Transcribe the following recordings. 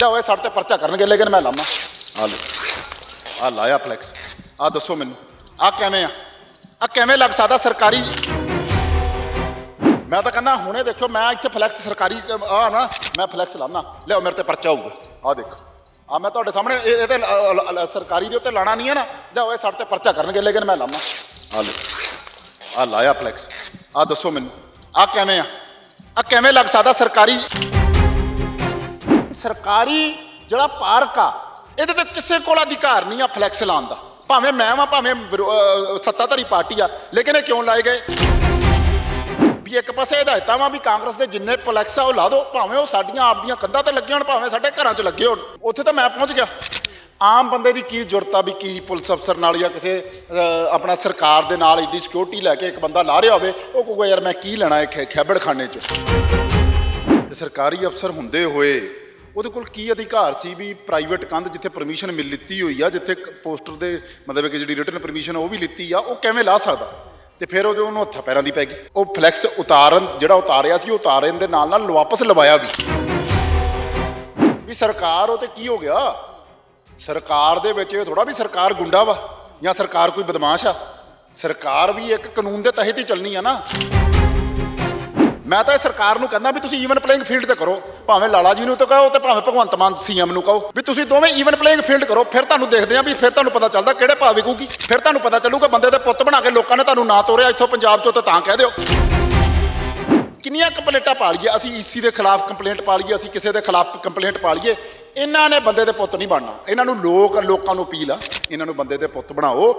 ਜਾਂ ਓਏ ਸਾਡੇ ਤੇ ਪਰਚਾ ਕਰਨਗੇ, ਲੇਕਿਨ ਮੈਂ ਲਾਮਾ ਆ ਲੋ ਆ ਲਾਇਆ ਫਲੈਕਸ ਆ ਦੱਸੋ ਮੈਨੂੰ। ਆ ਕਿਵੇਂ ਆ? ਆ ਕਿਵੇਂ ਲੱਗ ਸਕਦਾ ਸਰਕਾਰੀ? ਮੈਂ ਤਾਂ ਕਹਿੰਦਾ ਹੁਣੇ ਦੇਖੋ ਮੈਂ ਇੱਥੇ ਫਲੈਕਸ ਸਰਕਾਰੀ, ਆ ਨਾ, ਮੈਂ ਫਲੈਕਸ ਲਾਉਣਾ। ਲਿਆਓ, ਮੇਰੇ ਤੇ ਪਰਚਾ ਹੋਊਗਾ। ਆ ਦੇਖੋ। ਆ ਮੈਂ ਤੁਹਾਡੇ ਸਾਹਮਣੇ ਇਹ ਇਹਦੇ ਲ- ਲ- ਲ- ਸਰਕਾਰੀ ਦੇ ਉੱਤੇ ਲਾਣਾ ਨਹੀਂ ਹੈ ਨਾ। ਜਾਂ ਇਹ ਸਾਡੇ ਤੇ ਪਰਚਾ ਕਰਨਗੇ, ਲੇਕਿਨ ਮੈਂ ਲਾਵਾਂ ਆ ਲੋ ਆ ਲਾਇਆ ਫਲੈਕਸ ਆ ਦੱਸੋ ਮੈਨੂੰ। ਆ ਕਿਵੇਂ ਆ? ਆ ਕਿਵੇਂ ਲੱਗ ਸਕਦਾ ਸਰਕਾਰੀ? ਸਰਕਾਰੀ ਜਿਹੜਾ ਪਾਰਕ ਆ, ਇਹਦੇ ਤੇ ਕਿਸੇ ਕੋਲ ਅਧਿਕਾਰ ਨਹੀਂ ਆ ਫਲੈਕਸ ਲਾਉਣ ਦਾ। ਭਾਵੇਂ ਮੈਂ ਵਾਂ, ਭਾਵੇਂ ਵਿਰੋ- ਸੱਤਾਧਾਰੀ ਪਾਰਟੀ ਆ, ਲੇਕਿਨ ਇਹ ਕਿਉਂ ਲਾਏ ਗਏ? ਵੀ ਇੱਕ ਪਾਸੇ ਹਦਾਇਤਾਂ ਵਾਂ ਵੀ ਕਾਂਗਰਸ ਦੇ ਜਿੰਨੇ ਫਲੈਕਸ ਆ, ਉਹ ਲਾ ਦਿਓ, ਭਾਵੇਂ ਉਹ ਸਾਡੀਆਂ ਆਪਦੀਆਂ ਕੰਧਾਂ ਤੇ ਲੱਗੇ ਹੋਣ, ਭਾਵੇਂ ਸਾਡੇ ਘਰਾਂ 'ਚ ਲੱਗੇ ਹੋਣ। ਉੱਥੇ ਤਾਂ ਮੈਂ ਪਹੁੰਚ ਗਿਆ। ਆਮ ਬੰਦੇ ਦੀ ਕੀ ਜ਼ਰੂਰਤ ਆ ਵੀ ਕੀ ਪੁਲਿਸ ਅਫਸਰ ਨਾਲ ਜਾਂ ਕਿਸੇ ਆਪਣਾ ਸਰਕਾਰ ਦੇ ਨਾਲ ਏਡੀ ਸਿਕਿਉਰਿਟੀ ਲੈ ਕੇ ਇੱਕ ਬੰਦਾ ਲਾ ਰਿਹਾ ਹੋਵੇ, ਉਹ ਕਹੂਗਾ, ਯਾਰ ਮੈਂ ਕੀ ਲੈਣਾ ਹੈ ਖੈਬੜ ਖਾਨੇ 'ਚ? ਸਰਕਾਰੀ ਅਫਸਰ ਹੁੰਦੇ ਹੋਏ ਉਹਦੇ ਕੋਲ ਕੀ ਅਧਿਕਾਰ ਸੀ ਵੀ ਪ੍ਰਾਈਵੇਟ ਕੰਧ ਜਿੱਥੇ ਪਰਮਿਸ਼ਨ ਮਿਲ ਲਿੱਤੀ ਹੋਈ ਆ, ਜਿੱਥੇ ਪੋਸਟਰ ਦੇ ਮਤਲਬ ਕਿ ਜਿਹੜੀ ਰਿਟਨ ਪਰਮਿਸ਼ਨ ਉਹ ਵੀ ਲਿੱਤੀ ਆ, ਉਹ ਕਿਵੇਂ ਲਾ ਸਕਦਾ? ਤੇ ਫਿਰ ਉਹ ਜੋ ਉਹਨੂੰ ਹੱਥਾਂ ਪੈਰਾਂ ਦੀ ਪੈ ਗਈ। ਉਹ ਫਲੈਕਸ ਉਤਾਰਨ, ਜਿਹੜਾ ਉਤਾਰਿਆ ਸੀ, ਉਹ ਉਤਾਰਨ ਦੇ ਨਾਲ ਨਾਲ ਵਾਪਸ ਲਵਾਇਆ ਵੀ। ਵੀ ਸਰਕਾਰ ਉਹ ਤੇ ਕੀ ਹੋ ਗਿਆ? ਸਰਕਾਰ ਦੇ ਵਿੱਚ ਇਹ ਥੋੜਾ ਵੀ ਸਰਕਾਰ ਗੁੰਡਾ ਵਾ, ਜਾਂ ਸਰਕਾਰ ਕੋਈ ਬਦਮਾਸ਼ ਆ? ਸਰਕਾਰ ਵੀ ਇੱਕ ਕਾਨੂੰਨ ਦੇ ਤਹਿਤ ਹੀ ਚੱਲਣੀ ਆ ਨਾ। ਮੈਂ ਤਾਂ ਇਹ ਸਰਕਾਰ ਨੂੰ ਕਹਿੰਦਾ ਵੀ ਤੁਸੀਂ ਈਵਨ ਪਲੇਇੰਗ ਫੀਲਡ ਤੇ ਕਰੋ। ਭਾਵੇਂ ਲਾਲਾ ਜੀ ਨੂੰ ਤਾਂ ਕਹੋ ਤੇ ਭਾਵੇਂ ਭਗਵੰਤ ਮਾਨ ਸੀਐਮ ਨੂੰ ਕਹੋ। ਵੀ ਤੁਸੀਂ ਦੋਵੇਂ ਈਵਨ ਪਲੇਇੰਗ ਫੀਲਡ ਕਰੋ, ਫਿਰ ਤੁਹਾਨੂੰ ਦੇਖਦੇ ਆ ਵੀ ਫਿਰ ਤੁਹਾਨੂੰ ਪਤਾ ਚੱਲਦਾ ਕਿਹੜੇ ਭਾਅ ਵਿਕੂਗੀ। ਫਿਰ ਤੁਹਾਨੂੰ ਪਤਾ ਚੱਲੂਗਾ ਬੰਦੇ ਦੇ ਪੁੱਤ ਬਣਾ ਕੇ ਲੋਕਾਂ ਨੇ ਤੁਹਾਨੂੰ ਨਾ ਤੋਰਿਆ, ਇੱਥੋਂ ਪੰਜਾਬ ਚੋਂ ਤਾਂ ਤਾਂ ਕਹਿ ਦਿਓ। ਕਿੰਨੀਆਂ ਕੰਪਲੇਂਟਾਂ ਪਾ ਲਈਏ, ਅਸੀਂ ਈਸੀ ਦੇ ਖਿਲਾਫ ਕੰਪਲੇਂਟ ਪਾ ਲਈਏ, ਅਸੀਂ ਕਿਸੇ ਦੇ ਖਿਲਾਫ ਕੰਪਲੇਂਟ ਪਾ ਲਈਏ। ਇਹਨਾਂ ਨੇ ਬੰਦੇ ਦੇ ਪੁੱਤ ਨਹੀਂ ਬਣਨਾ। ਇਹਨਾਂ ਨੂੰ ਲੋਕ, ਲੋਕਾਂ ਨੂੰ ਅਪੀਲ ਆ, ਇਹਨਾਂ ਨੂੰ ਬੰਦੇ ਦੇ ਪੁੱਤ ਬਣਾਓ।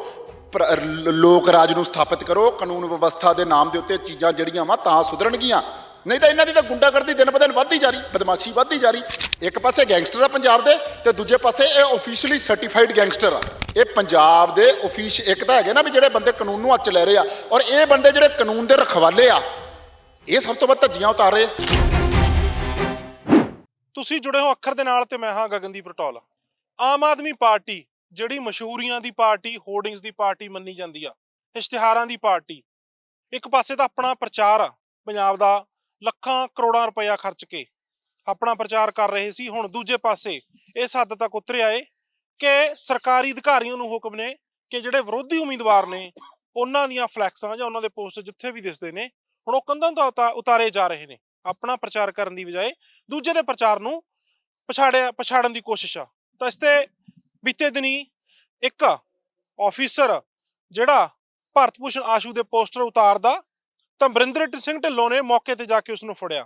ਲੋਕ ਰਾਜ ਨੂੰ ਸਥਾਪਿਤ ਕਰੋ, ਕਾਨੂੰਨ ਵਿਵਸਥਾ ਦੇ ਨਾਮ ਦੇ ਉੱਤੇ ਚੀਜ਼ਾਂ ਜਿਹੜੀਆਂ ਵਾ ਤਾਂ ਸੁਧਰਨਗੀਆਂ। ਨਹੀਂ ਤਾਂ ਇਹਨਾਂ ਦੀ ਤਾਂ ਗੁੰਡਾਗਰਦੀ ਦਿਨ ਬ ਦਿਨ ਵੱਧਦੀ ਜਾ ਰਹੀ, ਬਦਮਾਸ਼ੀ ਵੱਧਦੀ ਜਾ ਰਹੀ। ਇੱਕ ਪਾਸੇ ਗੈਂਗਸਟਰ ਆ ਪੰਜਾਬ ਦੇ ਤੇ ਦੂਜੇ ਪਾਸੇ ਇਹ ਆਫੀਸ਼ੀਅਲੀ ਸਰਟੀਫਾਈਡ ਗੈਂਗਸਟਰ ਆ। ਇਹ ਪੰਜਾਬ ਦੇ ਆਫੀਸ਼ ਇੱਕ ਤਾਂ ਹੈਗੇ ਨਾ ਵੀ ਜਿਹੜੇ ਬੰਦੇ ਕਾਨੂੰਨ ਨੂੰ ਹੱਥ ਲੈ ਰਹੇ ਆ ਔਰ ਇਹ ਬੰਦੇ ਜਿਹੜੇ ਕਾਨੂੰਨ ਦੇ ਰਖਵਾਲੇ ਆ, ਇਹ ਸਭ ਤੋਂ ਵੱਧ ਧੱਜੀਆਂ ਉਤਾਰ ਰਹੇ ਤੁਸੀਂ ਜੁੜੇ ਹੋ ਅੱਖਰ ਦੇ ਨਾਲ ਤੇ ਮੈਂ ਹਾਂ ਗਗਨਦੀਪ ਰਟੌਲ। ਆਮ ਆਦਮੀ ਪਾਰਟੀ ਜਿਹੜੀ ਮਸ਼ਹੂਰੀਆਂ ਦੀ ਪਾਰਟੀ ਹੋਰਡਿੰਗਸ ਦੀ ਪਾਰਟੀ ਮੰਨੀ ਜਾਂਦੀ ਆ, ਇਸ਼ਤਿਹਾਰਾਂ ਦੀ ਪਾਰਟੀ, ਇੱਕ ਪਾਸੇ ਤਾਂ ਆਪਣਾ ਪ੍ਰਚਾਰ ਆ ਪੰਜਾਬ ਦਾ, ਲੱਖਾਂ ਕਰੋੜਾਂ ਰੁਪਇਆ ਖਰਚ ਕੇ ਆਪਣਾ ਪ੍ਰਚਾਰ ਕਰ ਰਹੇ ਸੀ, ਹੁਣ ਦੂਜੇ ਪਾਸੇ ਇਸ ਹੱਦ ਤੱਕ ਉਤਰਿਆ ਏ ਕਿ ਸਰਕਾਰੀ ਅਧਿਕਾਰੀਆਂ ਨੂੰ ਹੁਕਮ ਨੇ ਕਿ ਜਿਹੜੇ ਵਿਰੋਧੀ ਉਮੀਦਵਾਰ ਨੇ, ਉਹਨਾਂ ਦੀਆਂ ਫਲੈਕਸਾਂ ਜਾਂ ਉਹਨਾਂ ਦੇ ਪੋਸਟ ਜਿੱਥੇ ਵੀ ਦਿਸਦੇ ਨੇ, ਹੁਣ ਉਹ ਕੰਧਾਂ ਤੋਂ ਉਤਾ- ਉਤਾਰੇ ਜਾ ਰਹੇ ਨੇ, ਆਪਣਾ ਪ੍ਰਚਾਰ ਕਰਨ ਦੀ ਬਜਾਏ ਦੂਜੇ ਦੇ ਪ੍ਰਚਾਰ ਨੂੰ ਪਛਾੜਿਆ, ਪਛਾੜਨ ਦੀ ਕੋਸ਼ਿਸ਼ ਆ। ਤਾਂ ਇਸ ਤੇ ਬੀਤੇ ਦਿਨੀ ਇੱਕ ਆਫੀਸਰ ਜਿਹੜਾ ਭਾਰਤ ਭੂਸ਼ਣ ਆਸ਼ੂ ਦੇ ਪੋਸਟਰ ਉਤਾਰਦਾ ਤਾਂ ਬਰਿੰਦਰ ਸਿੰਘ ਢਿੱਲੋਂ ਨੇ ਮੌਕੇ ਤੇ ਜਾ ਕੇ ਉਸ ਨੂੰ ਫੜਿਆ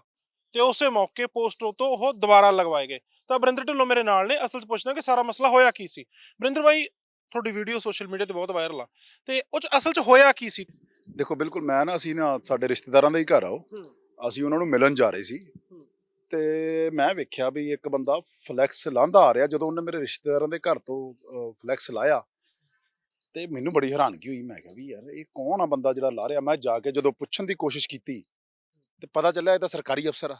ਤੇ ਉਸੇ ਮੌਕੇ ਪੋਸਟਰ ਤੋਂ ਉਹ ਦੁਬਾਰਾ ਲਗਵਾਏ ਗਏ। ਤਾਂ ਬਰਿੰਦਰ ਢਿੱਲੋਂ ਮੇਰੇ ਨਾਲ ਨੇ ਅਸਲ 'ਚ ਪੁੱਛਣਾ ਕਿ ਸਾਰਾ ਮਸਲਾ ਹੋਇਆ ਕੀ ਸੀ? ਬਰਿੰਦਰ ਭਾਈ ਤੁਹਾਡੀ ਵੀਡੀਓ ਸੋਸ਼ਲ ਮੀਡੀਆ ਤੇ ਬਹੁਤ ਵਾਇਰਲ ਆ ਤੇ ਉਹ 'ਚ ਅਸਲ 'ਚ ਹੋਇਆ ਕੀ ਸੀ? ਦੇਖੋ ਬਿਲਕੁਲ ਮੈਂ ਨਾ ਅਸੀਂ ਨਾ ਸਾਡੇ ਰਿਸ਼ਤੇਦਾਰਾਂ ਦਾ ਹੀ ਘਰ ਆਓ ਅਸੀਂ ਉਹਨਾਂ ਨੂੰ ਮਿਲਣ ਜਾ ਰਹੇ ਸੀ। ਤੇ ਮੈਂ ਵੇਖਿਆ ਵੀ ਇੱਕ ਬੰਦਾ ਫਲੈਕਸ ਲਾਂਦਾ ਆ ਰਿਹਾ ਜਦੋਂ ਉਹਨੇ ਮੇਰੇ ਰਿਸ਼ਤੇਦਾਰਾਂ ਦੇ ਘਰ ਤੋਂ ਫਲੈਕਸ ਲਾਇਆ। ਤੇ ਮੈਨੂੰ ਬੜੀ ਹੈਰਾਨਗੀ ਹੋਈ ਮੈਂ ਕਿਹਾ ਵੀ ਯਾਰ ਇਹ ਕੌਣ ਆ ਬੰਦਾ ਜਿਹੜਾ ਲਾ ਰਿਹਾ? ਮੈਂ ਜਾ ਕੇ ਜਦੋਂ ਪੁੱਛਣ ਦੀ ਕੋਸ਼ਿਸ਼ ਕੀਤੀ ਤੇ ਪਤਾ ਚੱਲਿਆ ਇਹ ਤਾਂ ਸਰਕਾਰੀ ਅਫਸਰ ਆ।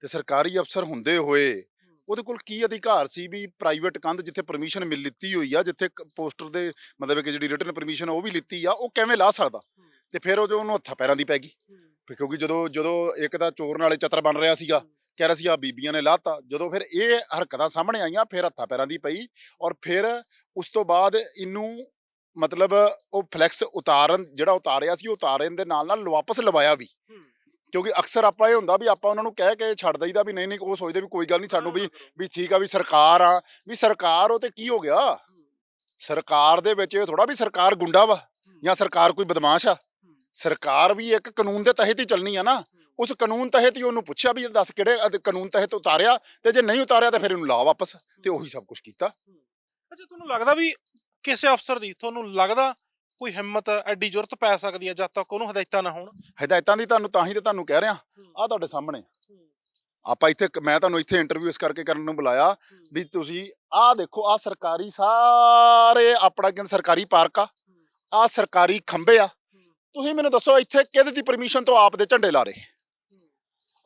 ਤੇ ਸਰਕਾਰੀ ਅਫਸਰ ਹੁੰਦੇ ਹੋਏ ਉਹਦੇ ਕੋਲ ਕੀ ਅਧਿਕਾਰ ਸੀ ਵੀ ਪ੍ਰਾਈਵੇਟ ਕੰਧ ਜਿੱਥੇ ਪਰਮਿਸ਼ਨ ਮਿਲ ਲਿੱਤੀ ਹੋਈ ਆ ਜਿੱਥੇ ਪੋਸਟਰ ਦੇ ਮਤਲਬ ਕਿ ਜਿਹੜੀ ਰਿਟਨ ਪਰਮਿਸ਼ਨ ਉਹ ਵੀ ਲਿੱਤੀ ਆ ਉਹ ਕਿਵੇਂ ਲਾ ਸਕਦਾ? ਤੇ ਫਿਰ ਉਹ ਜੋ ਉਹਨੂੰ ਹੱਥਾਂ ਪੈਰਾਂ ਦੀ ਪੈ ਗਈ। ਕਿਉਂਕਿ ਜਦੋਂ ਜਦੋਂ ਇੱਕ ਤਾਂ ਚੋਰ ਨਾਲੇ ਚਤਰ ਬਣ ਰਿਹਾ ਸੀਗਾ ਕਹਿ ਰਿਹਾ ਸੀ ਆ ਬੀਬੀਆਂ ਨੇ ਲਾਤਾ ਜਦੋਂ ਫਿਰ ਇਹ ਹਰਕਤਾਂ ਸਾਹਮਣੇ ਆਈਆਂ ਫਿਰ ਹੱਥਾਂ ਪੈਰਾਂ ਦੀ ਪਈ ਔਰ ਫਿਰ ਉਸ ਤੋਂ ਬਾਅਦ ਇਹਨੂੰ ਮਤਲਬ ਉਹ ਫਲੈਕਸ ਉਤਾਰਨ ਜਿਹੜਾ ਉਤਾਰਿਆ ਸੀ ਉਹ ਉਤਾਰਨ ਦੇ ਨਾਲ ਨਾਲ ਵਾਪਸ ਲਵਾਇਆ ਵੀ। ਕਿਉਂਕਿ ਅਕਸਰ ਆਪਾਂ ਇਹ ਹੁੰਦਾ ਵੀ ਆਪਾਂ ਉਹਨਾਂ ਨੂੰ ਕਹਿ ਕੇ ਛੱਡ ਦਈਦਾ ਵੀ ਨਹੀਂ ਨਹੀਂ ਉਹ ਸੋਚਦੇ ਵੀ ਕੋਈ ਗੱਲ ਨਹੀਂ ਸਾਨੂੰ ਵੀ ਵੀ ਠੀਕ ਆ ਵੀ ਸਰਕਾਰ ਆ ਵੀ ਸਰਕਾਰ ਉਹ ਤੇ ਕੀ ਹੋ ਗਿਆ? ਸਰਕਾਰ ਦੇ ਵਿੱਚ ਇਹ ਥੋੜਾ ਵੀ ਸਰਕਾਰ ਗੁੰਡਾ ਵਾ ਜਾਂ ਸਰਕਾਰ ਕੋਈ ਬਦਮਾਸ਼ ਆ। ਸਰਕਾਰ ਵੀ ਇੱਕ ਕਾਨੂੰਨ ਦੇ ਤਹਿਤ ਹੀ ਚੱਲਣੀ ਆ ਨਾ। ਉਸ ਕਾਨੂੰਨ ਤਹਿਤ ਹੀ ਉਹਨੂੰ ਪੁੱਛਿਆ ਵੀ ਦੱਸ ਕਿਹੜੇ ਅਧ- ਕਾਨੂੰਨ ਤਹਿਤ ਉਤਾਰਿਆ ਤੇ ਜੇ ਨਹੀਂ ਉਤਾਰਿਆ ਤਾਂ ਫਿਰ ਇਹਨੂੰ ਲਾ ਵਾਪਸ ਤੇ ਉਹੀ ਸਭ ਕੁਝ ਕੀਤਾ। ਅੱਛਾ ਤੁਹਾਨੂੰ ਲੱਗਦਾ ਵੀ ਕਿਸੇ ਅਫਸਰ ਦੀ ਤੁਹਾਨੂੰ ਲੱਗਦਾ ਕੋਈ ਹਿੰਮਤ ਐਡੀ ਜ਼ਰੂਰਤ ਪੈ ਸਕਦੀ ਹੈ ਜਦ ਤੱਕ ਉਹਨੂੰ ਹਦਾਇਤਾਂ ਨਾ ਹੋਣ? ਹਦਾਇਤਾਂ ਦੀ ਤੁਹਾਨੂੰ ਤਾਂ ਹੀ ਤੇ ਤੁਹਾਨੂੰ ਕਹਿ ਰਿਹਾ। ਆ ਤੁਹਾਡੇ ਸਾਹਮਣੇ ਆਪਾਂ ਇੱਥੇ ਮੈਂ ਤੁਹਾਨੂੰ ਇੱਥੇ ਇੰਟਰਵਿਊ ਇਸ ਕਰਕੇ ਕਰਨ ਨੂੰ ਬੁਲਾਇਆ ਵੀ ਤੁਸੀਂ ਆਹ ਦੇਖੋ ਆਹ ਸਰਕਾਰੀ ਸਾਰੇ ਆਪਣਾ ਕਹਿੰਦੇ ਸਰਕਾਰੀ ਪਾਰਕ ਆ। ਆਹ ਸਰਕਾਰੀ ਖੰਭੇ ਆ। ਤੁਸੀਂ ਮੈਨੂੰ ਦੱਸੋ ਇੱਥੇ ਕਿਹਦੇ ਦੀ ਪਰਮਿਸ਼ਨ ਤੋਂ ਆਪ ਦੇ ਝੰਡੇ ਲਾ ਰਹੇ?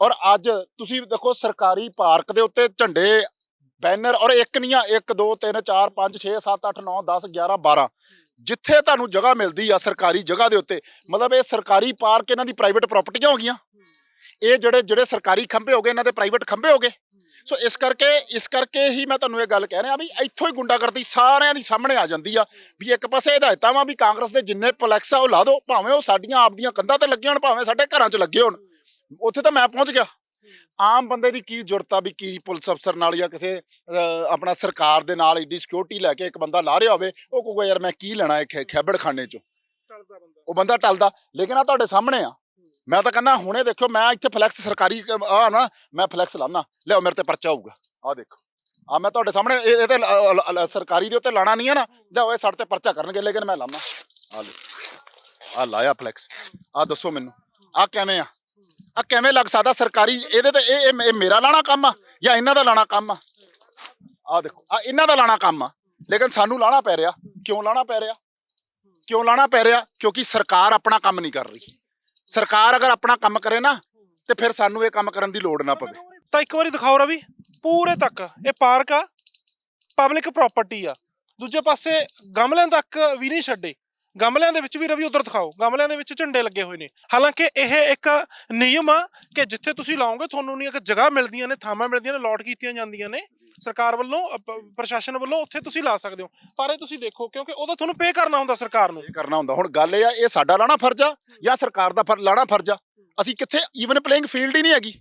ਔਰ ਅੱਜ ਤੁਸੀਂ ਦੇਖੋ ਸਰਕਾਰੀ ਪਾਰਕ ਦੇ ਉੱਤੇ ਝੰਡੇ, ਬੈਨਰ ਔਰ ਇੱਕ ਨਹੀਂ ਆ 1 2 3 4 5 6 7 8 9 10 11 12 ਜਿੱਥੇ ਤੁਹਾਨੂੰ ਜਗ੍ਹਾ ਮਿਲਦੀ ਆ ਸਰਕਾਰੀ ਜਗ੍ਹਾ ਦੇ ਉੱਤੇ, ਮਤਲਬ ਇਹ ਸਰਕਾਰੀ ਪਾਰਕ ਇਹਨਾਂ ਦੀ ਪ੍ਰਾਈਵੇਟ ਪ੍ਰਾਪਰਟੀਆਂ ਹੋ ਗਈਆਂ। ਇਹ ਜਿਹੜੇ ਜਿਹੜੇ ਸਰਕਾਰੀ ਖੰਭੇ ਹੋ ਗਏ, ਇਹਨਾਂ ਦੇ ਪ੍ਰਾਈਵੇਟ ਖੰਭੇ ਹੋ ਗਏ। ਸੋ ਇਸ ਕਰਕੇ ਇਸ ਕਰਕੇ ਹੀ ਮੈਂ ਤੁਹਾਨੂੰ ਇਹ ਗੱਲ ਕਹਿ ਰਿਹਾ ਵੀ ਇੱਥੋਂ ਹੀ ਗੁੰਡਾਗਰਦੀ ਸਾਰਿਆਂ ਦੀ ਸਾਹਮਣੇ ਆ ਜਾਂਦੀ ਆ ਵੀ ਇੱਕ ਪਾਸੇ ਹਦਾਇਤਾਂ ਵਾ ਵੀ ਕਾਂਗਰਸ ਦੇ ਜਿੰਨੇ ਪਲੈਕਸ ਆ ਉਹ ਲਾ ਦਿਓ, ਭਾਵੇਂ ਉਹ ਸਾਡੀਆਂ ਆਪਦੀਆਂ ਕੰਧਾਂ ਤੇ ਲੱਗੇ ਹੋਣ, ਭਾਵੇਂ ਸਾਡੇ ਘਰਾਂ 'ਚ ਲੱਗੇ ਹੋਣ। ਉੱਥੇ ਤਾਂ ਮੈਂ ਪਹੁੰਚ ਗਿਆ। ਆਮ ਬੰਦੇ ਦੀ ਕੀ ਜ਼ਰੂਰਤ ਆ ਵੀ ਕੀ ਪੁਲਿਸ ਅਫਸਰ ਨਾਲ ਜਾਂ ਕਿਸੇ ਆਪਣਾ ਸਰਕਾਰ ਦੇ ਨਾਲ ਏਡੀ ਸਿਕਿਉਰਿਟੀ ਲੈ ਕੇ ਇੱਕ ਬੰਦਾ ਲਾ ਰਿਹਾ ਹੋਵੇ ਉਹ ਕਹੂਗਾ ਯਾਰ ਮੈਂ ਕੀ ਲੈਣਾ ਹੈ ਖੈਬੜ ਖਾਨੇ 'ਚੋਂ? ਟਲਦਾ ਬੰਦਾ। ਉਹ ਬੰਦਾ ਟਲਦਾ। ਲੇਕਿਨ ਆ ਤੁਹਾਡੇ ਸਾਹਮਣੇ ਆ। ਮੈਂ ਤਾਂ ਕਹਿੰਦਾ ਹੁਣੇ ਦੇਖਿਓ ਮੈਂ ਇੱਥੇ ਫਲੈਕਸ ਸਰਕਾਰੀ ਆ ਨਾ ਮੈਂ ਫਲੈਕਸ ਲਾਣਾ ਲਿਆਓ ਮੇਰੇ ਤੇ ਪਰਚਾ ਹੋਊਗਾ। ਆ ਦੇਖੋ। ਆ ਮੈਂ ਤੁਹਾਡੇ ਸਾਹਮਣੇ ਇਹ ਇਹ ਤੇ ਸਰਕਾਰੀ ਦੇ ਉੱਤੇ ਲਾਣਾ ਨਹੀਂ ਹੈ ਨਾ। ਲਿਆਓ ਇਹ ਸਾਡੇ ਤੇ ਪਰਚਾ ਕਰਨਗੇ ਲੇਕਿਨ ਮੈਂ ਲਾਣਾ ਆ ਲੈ ਆ ਲਾਇਆ ਫਲੈਕਸ ਆ ਦੱਸੋ ਮੈਨੂੰ। ਆ ਕਿਵੇਂ ਆ? ਆ ਕਿਵੇਂ ਲੱਗ ਸਕਦਾ ਸਰਕਾਰੀ? ਇਹਦੇ ਤੇ ਇਹ ਇਹ- ਮੇਰਾ ਲਾਣਾ ਕੰਮ ਆ ਜਾਂ ਇਹਨਾਂ ਦਾ ਲਾਣਾ ਕੰਮ ਆ? ਆ ਦੇਖੋ ਆ ਇਹਨਾਂ ਦਾ ਲਾਣਾ ਕੰਮ ਆ। ਲੇਕਿਨ ਸਾਨੂੰ ਲਾਣਾ ਪੈ ਰਿਹਾ। ਕਿਉਂ ਲਾਣਾ ਪੈ ਰਿਹਾ? ਕਿਉਂ ਲਾਣਾ ਪੈ ਰਿਹਾ? ਕਿਉਂਕਿ ਸਰਕਾਰ ਆਪਣਾ ਕੰਮ ਨਹੀਂ ਕਰ ਰਹੀ। ਸਰਕਾਰ ਅਗਰ ਆਪਣਾ ਕੰਮ ਕਰੇ ਨਾ, ਤੇ ਫਿਰ ਸਾਨੂੰ ਇਹ ਕੰਮ ਕਰਨ ਦੀ ਲੋੜ ਨਾ ਪਵੇ। ਤਾਂ ਇੱਕ ਵਾਰੀ ਦਿਖਾਓ ਰਵੀ। ਪੂਰੇ ਤੱਕ। ਇਹ ਪਾਰਕ ਆ। ਪਬਲਿਕ ਪ੍ਰਾਪਰਟੀ ਆ। ਦੂਜੇ ਪਾਸੇ ਗਮਲਿਆਂ ਤੱਕ ਵੀ ਨਹੀਂ ਛੱਡੇ। ਗਮਲਿਆਂ ਦੇ ਵਿੱਚ ਵੀ ਰਵੀ ਉਧਰ ਦਿਖਾਓ, ਗਮਲਿਆਂ ਦੇ ਵਿੱਚ ਝੰਡੇ ਲੱਗੇ ਹੋਏ ਨੇ। ਹਾਲਾਂਕਿ ਇਹ ਇੱਕ ਨਿਯਮ ਆ ਕਿ ਜਿੱਥੇ ਤੁਸੀਂ ਲਾਓਗੇ, ਤੁਹਾਨੂੰ ਨਹੀਂ ਇੱਕ ਜਗ੍ਹਾ ਮਿਲਦੀਆਂ ਨੇ, ਥਾਵਾਂ ਮਿਲਦੀਆਂ ਨੇ, ਲੋਟ ਕੀਤੀਆਂ ਜਾਂਦੀਆਂ ਨੇ, ਸਰਕਾਰ ਵੱਲੋਂ ਪ੍ਰਸ਼ਾਸਨ ਵੱਲੋਂ ਉੱਥੇ ਤੁਸੀਂ ਲਾ ਸਕਦੇ ਹੋ। ਪਰ ਇਹ ਤੁਸੀਂ ਦੇਖੋ, ਕਿਉਂਕਿ ਉਹਦਾ ਤੁਹਾਨੂੰ ਪੇ ਕਰਨਾ ਹੁੰਦਾ ਸਰਕਾਰ ਨੂੰ। ਕਰਨਾ ਹੁੰਦਾ। ਹੁਣ ਗੱਲ ਇਹ ਆ, ਇਹ ਸਾਡਾ ਲਾਣਾ ਫਰਜ਼ ਆ ਜਾਂ ਸਰਕਾਰ ਦਾ ਫਰ- ਲਾਣਾ ਫਰਜ਼ ਆ? ਅਸੀਂ ਕਿੱਥੇ ਈਵਨ ਪਲੇਇੰਗ ਫੀਲਡ ਹੀ ਨਹੀਂ ਹੈਗੀ।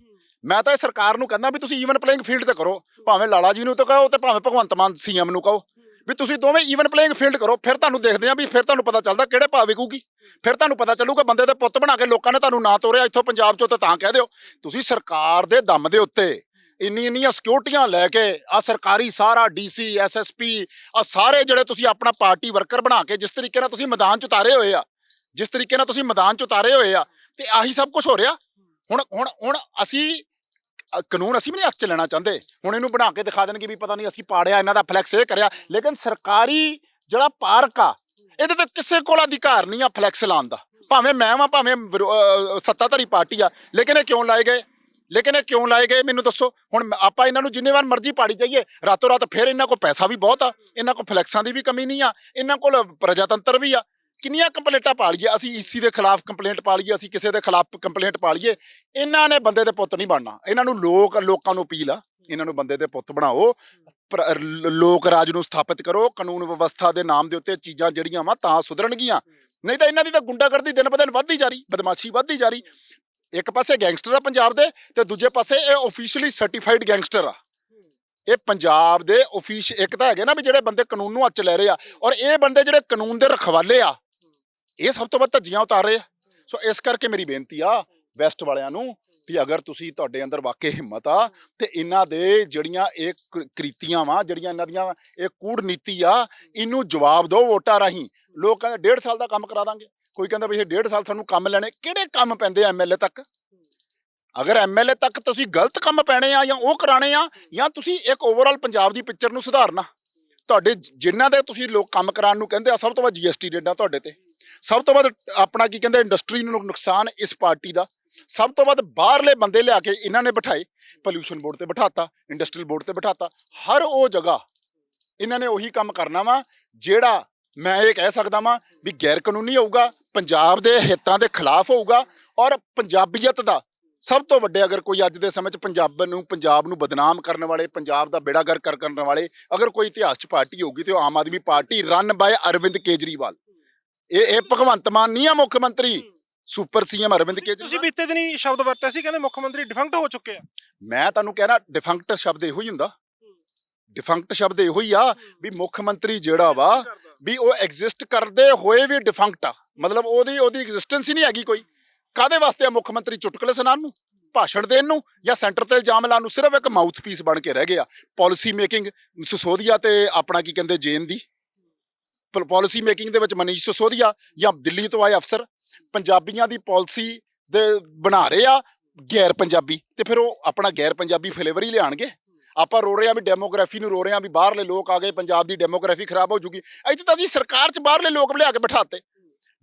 ਮੈਂ ਤਾਂ ਇਹ ਸਰਕਾਰ ਨੂੰ ਕਹਿੰਦਾ ਵੀ ਤੁਸੀਂ ਈਵਨ ਪਲੇਇੰਗ ਫੀਲਡ ਤੇ ਕਰੋ। ਭਾਵੇਂ ਲਾਲਾ ਜੀ ਨੂੰ ਤਾਂ ਕਹੋ ਤੇ ਭਾਵੇਂ ਭਗਵੰਤ ਮਾਨ ਸੀਐਮ ਨੂੰ ਕਹੋ। ਵੀ ਤੁਸੀਂ ਦੋਵੇਂ ਈਵਨ ਪਲੇਇੰਗ ਫੀਲਡ ਕਰੋ, ਫਿਰ ਤੁਹਾਨੂੰ ਦੇਖਦੇ ਆ ਵੀ ਫਿਰ ਤੁਹਾਨੂੰ ਪਤਾ ਚੱਲਦਾ ਕਿਹੜੇ ਭਾਅ ਵਿਕੂਗੀ। ਫਿਰ ਤੁਹਾਨੂੰ ਪਤਾ ਚੱਲੂਗਾ ਬੰਦੇ ਦੇ ਪੁੱਤ ਬਣਾ ਕੇ ਲੋਕਾਂ ਨੇ ਤੁਹਾਨੂੰ ਨਾ ਤੋਰਿਆ, ਇੱਥੋਂ ਪੰਜਾਬ ਚੋਂ ਤਾਂ ਤਾਂ ਕਹਿ ਦਿਓ। ਤੁਸੀਂ ਸਰਕਾਰ ਦੇ ਦਮ ਦੇ ਉੱਤੇ ਇੰਨੀ ਇੰਨੀਆਂ ਸਿਕਿਉਰਟੀਆਂ ਲੈ ਕੇ ਆ ਸਰਕਾਰੀ ਸਾਰਾ ਡੀਸੀ ਐਸਐਸਪੀ ਆ ਸਾਰੇ ਜਿਹੜੇ ਤੁਸੀਂ ਆਪਣਾ ਪਾਰਟੀ ਵਰਕਰ ਬਣਾ ਕੇ ਜਿਸ ਤਰੀਕੇ ਨਾਲ ਤੁਸੀਂ ਮੈਦਾਨ ਚ ਉਤਾਰੇ ਹੋਏ ਆ, ਜਿਸ ਤਰੀਕੇ ਨਾਲ ਤੁਸੀਂ ਮੈਦਾਨ ਚ ਉਤਾਰੇ ਹੋਏ ਆ, ਤੇ ਆਹੀ ਸਭ ਕੁਝ ਹੋ ਰਿਹਾ। ਹੁਣ ਹੁਣ ਹੁਣ ਅਸੀਂ ਕਾਨੂੰਨ ਅਸੀਂ ਵੀ ਨਹੀਂ ਹੱਥ ਚ ਲੈਣਾ ਚਾਹੁੰਦੇ। ਹੁਣ ਇਹਨੂੰ ਬਣਾ ਕੇ ਦਿਖਾ ਦੇਣਗੇ ਵੀ ਪਤਾ ਨਹੀਂ ਅਸੀਂ ਪਾੜਿਆ, ਇਹਨਾਂ ਦਾ ਫਲੈਕਸ ਇਹ ਕਰਿਆ। ਲੇਕਿਨ ਸਰਕਾਰੀ ਜਿਹੜਾ ਪਾਰਕ ਆ, ਇਹਦੇ ਤੇ ਕਿਸੇ ਕੋਲ ਅਧਿਕਾਰ ਨਹੀਂ ਆ ਫਲੈਕਸ ਲਾਉਣ ਦਾ। ਭਾਵੇਂ ਮੈਂ ਵਾਂ, ਭਾਵੇਂ ਵਿਰੋ- ਸੱਤਾਧਾਰੀ ਪਾਰਟੀ ਆ। ਲੇਕਿਨ ਇਹ ਕਿਉਂ ਲਾਏ ਗਏ? ਲੇਕਿਨ ਇਹ ਕਿਉਂ ਲਾਏ ਗਏ? ਮੈਨੂੰ ਦੱਸੋ। ਹੁਣ ਆਪਾਂ ਇਹਨਾਂ ਨੂੰ ਜਿੰਨੇ ਵਾਰ ਮਰਜ਼ੀ ਪਾੜੀ ਜਾਈਏ, ਰਾਤੋਂ ਰਾਤ ਫਿਰ ਇਹਨਾਂ ਕੋਲ ਪੈਸਾ ਵੀ ਬਹੁਤ ਆ। ਇਹਨਾਂ ਕੋਲ ਫਲੈਕਸਾਂ ਦੀ ਵੀ ਕਮੀ ਨਹੀਂ ਆ। ਇਹਨਾਂ ਕੋਲ ਪ੍ਰਜਾਤੰਤਰ ਵੀ ਆ। ਕਿੰਨੀਆਂ ਕੰਪਲੇਂਟਾਂ ਪਾ ਲਈਏ? ਅਸੀਂ ਈਸੀ ਦੇ ਖਿਲਾਫ ਕੰਪਲੇਂਟ ਪਾ ਲਈਏ, ਅਸੀਂ ਕਿਸੇ ਦੇ ਖਿਲਾਫ ਕੰਪਲੇਂਟ ਪਾ ਲਈਏ। ਇਹਨਾਂ ਨੇ ਬੰਦੇ ਦੇ ਪੁੱਤ ਨਹੀਂ ਬਣਨਾ। ਇਹਨਾਂ ਨੂੰ ਲੋਕ, ਲੋਕਾਂ ਨੂੰ ਅਪੀਲ ਆ, ਇਹਨਾਂ ਨੂੰ ਬੰਦੇ ਦੇ ਪੁੱਤ ਬਣਾਓ। ਪਰ- ਲੋਕ ਰਾਜ ਨੂੰ ਸਥਾਪਿਤ ਕਰੋ, ਕਾਨੂੰਨ ਵਿਵਸਥਾ ਦੇ ਨਾਮ ਦੇ ਉੱਤੇ ਚੀਜ਼ਾਂ ਜਿਹੜੀਆਂ ਵਾ ਤਾਂ ਸੁਧਰਨਗੀਆਂ। ਨਹੀਂ ਤਾਂ ਇਹਨਾਂ ਦੀ ਤਾਂ ਗੁੰਡਾਗਰਦੀ ਦਿਨ ਬ ਦਿਨ ਵੱਧਦੀ ਜਾ ਰਹੀ, ਬਦਮਾਸ਼ੀ ਵੱਧਦੀ ਜਾ ਰਹੀ। ਇੱਕ ਪਾਸੇ ਗੈਂਗਸਟਰ ਆ ਪੰਜਾਬ ਦੇ ਤੇ ਦੂਜੇ ਪਾਸੇ ਇਹ ਆਫੀਸ਼ੀਅਲੀ ਸਰਟੀਫਾਈਡ ਗੈਂਗਸਟਰ ਆ। ਇਹ ਪੰਜਾਬ ਦੇ ਆਫੀਸ਼ ਇੱਕ ਤਾਂ ਹੈਗੇ ਨਾ ਵੀ ਜਿਹੜੇ ਬੰਦੇ ਕਾਨੂੰਨ ਨੂੰ ਹੱਥ ਲੈ ਰਹੇ ਆ ਔਰ ਇਹ ਬੰਦੇ ਜਿਹੜੇ ਕਾਨੂੰਨ ਦੇ ਰਖਵਾਲੇ ਆ ਇਹ ਸਭ ਤੋਂ ਵੱਧ ਧੱਜੀਆਂ ਉਤਾਰ ਰਹੇ ਆ। ਸੋ ਇਸ ਕਰਕੇ ਮੇਰੀ ਬੇਨਤੀ ਆ ਵੈਸਟ ਵਾਲਿਆਂ ਨੂੰ ਵੀ ਅਗਰ ਤੁਸੀਂ ਤੁਹਾਡੇ ਅੰਦਰ ਵਾਕਈ ਹਿੰਮਤ ਆ ਤੇ ਇਹਨਾਂ ਦੇ ਜਿਹੜੀਆਂ ਇਹ ਕ੍ਰਿਤੀਆਂ ਵਾ, ਜਿਹੜੀਆਂ ਇਹਨਾਂ ਦੀਆਂ ਇਹ ਕੂੜਨੀਤੀ ਆ, ਇਹਨੂੰ ਜਵਾਬ ਦਿਓ ਵੋਟਾਂ ਰਾਹੀਂ। ਲੋਕ ਕਹਿੰਦੇ ਡੇਢ ਸਾਲ ਦਾ ਕੰਮ ਕਰਾ ਦਾਂਗੇ। ਕੋਈ ਕਹਿੰਦਾ ਵੀ ਇਹ ਡੇਢ ਸਾਲ ਸਾਨੂੰ ਕੰਮ ਲੈਣੇ, ਕਿਹੜੇ ਕੰਮ ਪੈਂਦੇ ਆ ਐਮਐਲਏ ਤੱਕ? ਅਗਰ ਐਮਐਲਏ ਤੱਕ ਤੁਸੀਂ ਗਲਤ ਕੰਮ ਪੈਣੇ ਆ ਜਾਂ ਉਹ ਕਰਾਣੇ ਆ, ਜਾਂ ਤੁਸੀਂ ਇੱਕ ਓਵਰਆਲ ਪੰਜਾਬ ਦੀ ਪਿਕਚਰ ਨੂੰ ਸੁਧਾਰਨਾ। ਤੁਹਾਡੇ ਜ- ਜਿਨ੍ਹਾਂ ਦੇ ਤੁਸੀਂ ਲੋਕ ਕੰਮ ਕਰਾਉਣ ਨੂੰ ਕਹਿੰਦੇ ਆ, ਸਭ ਤੋਂ ਵੱਧ ਜੀਐਸਟੀ ਰੇਡਾਂ ਤੁਹਾਡੇ ਤੇ। ਸਭ ਤੋਂ ਵੱਧ ਆਪਣਾ ਕੀ ਕਹਿੰਦੇ ਇੰਡਸਟਰੀ ਨੂੰ ਨੁਕਸਾਨ ਇਸ ਪਾਰਟੀ ਦਾ। ਸਭ ਤੋਂ ਵੱਧ ਬਾਹਰਲੇ ਬੰਦੇ ਲਿਆ ਕੇ ਇਹਨਾਂ ਨੇ ਬਿਠਾਏ। ਪੋਲੂਸ਼ਨ ਬੋਰਡ ਤੇ ਬਿਠਾਤਾ ਇੰਡਸਟਰੀਅਲ ਬੋਰਡ ਤੇ ਬਿਠਾਤਾ। ਹਰ ਉਹ ਜਗ੍ਹਾ ਇਹਨਾਂ ਨੇ ਉਹੀ ਕੰਮ ਕਰਨਾ ਵਾ, ਜਿਹੜਾ ਮੈਂ ਇਹ ਕਹਿ ਸਕਦਾ ਵਾਂ ਵੀ ਗੈਰ ਕਾਨੂੰਨੀ ਹੋਊਗਾ, ਪੰਜਾਬ ਦੇ ਹਿੱਤਾਂ ਦੇ ਖਿਲਾਫ ਹੋਊਗਾ ਔਰ ਪੰਜਾਬੀਅਤ ਦਾ ਸਭ ਤੋਂ ਵੱਡੇ ਅਗਰ ਕੋਈ ਅੱਜ ਦੇ ਸਮੇਂ 'ਚ ਪੰਜਾਬ ਨੂੰ ਪੰਜਾਬ ਨੂੰ ਬਦਨਾਮ ਕਰਨ ਵਾਲੇ, ਪੰਜਾਬ ਦਾ ਬੇੜਾਗਰ ਕਰ ਕਰਨ ਵਾਲੇ, ਅਗਰ ਕੋਈ ਇਤਿਹਾਸ 'ਚ ਪਾਰਟੀ ਹੋਊਗੀ ਤੇ ਉਹ Aam Aadmi party run by Arvind Kejriwal. ਇਹ ਇਹ ਭਗਵੰਤ ਮਾਨ ਨਹੀਂ ਆ ਮੁੱਖ ਮੰਤਰੀ। ਸੁਪਰ ਸੀਐਮ ਅਰਵਿੰਦ ਤੁਸੀਂ ਕੇਜਰੀਵਾਲ। ਬੀਤੇ ਦਿਨੀ ਸ਼ਬਦ ਵਰਤਿਆ ਸੀ ਕਹਿੰਦੇ ਮੁੱਖ ਮੰਤਰੀ ਡਿਫੰਕਟ ਹੋ ਚੁੱਕੇ ਆ। ਮੈਂ ਤੁਹਾਨੂੰ ਕਹਿ ਰਿਹਾ ਡਿਫੰਕਟ ਸ਼ਬਦ ਇਹੋ ਹੀ ਹੁੰਦਾ। ਡਿਫੰਕਟ ਸ਼ਬਦ ਇਹੋ ਹੀ ਆ ਵੀ ਮੁੱਖ ਮੰਤਰੀ ਜਿਹੜਾ ਵਾ ਵੀ ਉਹ ਐਗਜ਼ਿਸਟ ਕਰਦੇ ਹੋਏ ਵੀ ਡਿਫੰਕਟ ਆ। ਮਤਲਬ ਉਹਦੀ ਉਹਦੀ ਐਗਜ਼ਿਸਟੈਂਸ ਹੀ ਨਹੀਂ ਹੈਗੀ ਕੋਈ। ਕਾਦੇ ਵਾਸਤੇ ਆ ਮੁੱਖ ਮੰਤਰੀ ਚੁਟਕਲੇ ਸੁਣਾਉਣ ਨੂੰ? ਭਾਸ਼ਣ ਦੇਣ ਨੂੰ? ਜਾਂ ਸੈਂਟਰ ਤੇ ਇਲਜ਼ਾਮ ਲਾਉਣ ਨੂੰ? ਸਿਰਫ ਇੱਕ ਮਾਊਥ ਪੀਸ ਬਣ ਕੇ ਰਹਿ ਗਿਆ। ਪਾਲਿਸੀ ਮੇਕਿੰਗ ਸਿਸੋਦੀਆ ਤੇ ਆਪਣਾ ਕੀ ਕਹਿੰਦੇ ਜੇਨ ਦੀ? ਪਾਲਿਸੀ ਮੇਕਿੰਗ ਦੇ ਵਿੱਚ ਮਨੀਸ਼ ਸਿਸੋਦੀਆ ਜਾਂ ਦਿੱਲੀ ਤੋਂ ਆਏ ਅਫਸਰ, ਪੰਜਾਬੀਆਂ ਦੀ ਪਾਲਿਸੀ ਦੇ ਬਣਾ ਰਹੇ ਆ ਗੈਰ ਪੰਜਾਬੀ ਤੇ ਫਿਰ ਉਹ ਆਪਣਾ ਗੈਰ ਪੰਜਾਬੀ ਫਲੇਵਰ ਹੀ ਲਿਆਣਗੇ ਆਪਾਂ ਰੋ ਰਹੇ ਆ ਵੀ ਡੈਮੋਗ੍ਰਾਫੀ ਨੂੰ ਰੋ ਰਹੇ ਆ ਵੀ ਬਾਹਰਲੇ ਲੋਕ ਆ ਗਏ, ਪੰਜਾਬ ਦੀ ਡੈਮੋਗ੍ਰਾਫੀ ਖਰਾਬ ਹੋ ਜੂਗੀ। ਇੱਥੇ ਤਾਂ ਅਸੀਂ ਸਰਕਾਰ 'ਚ ਬਾਹਰਲੇ ਲੋਕ ਲਿਆ ਕੇ ਬਿਠਾਤੇ।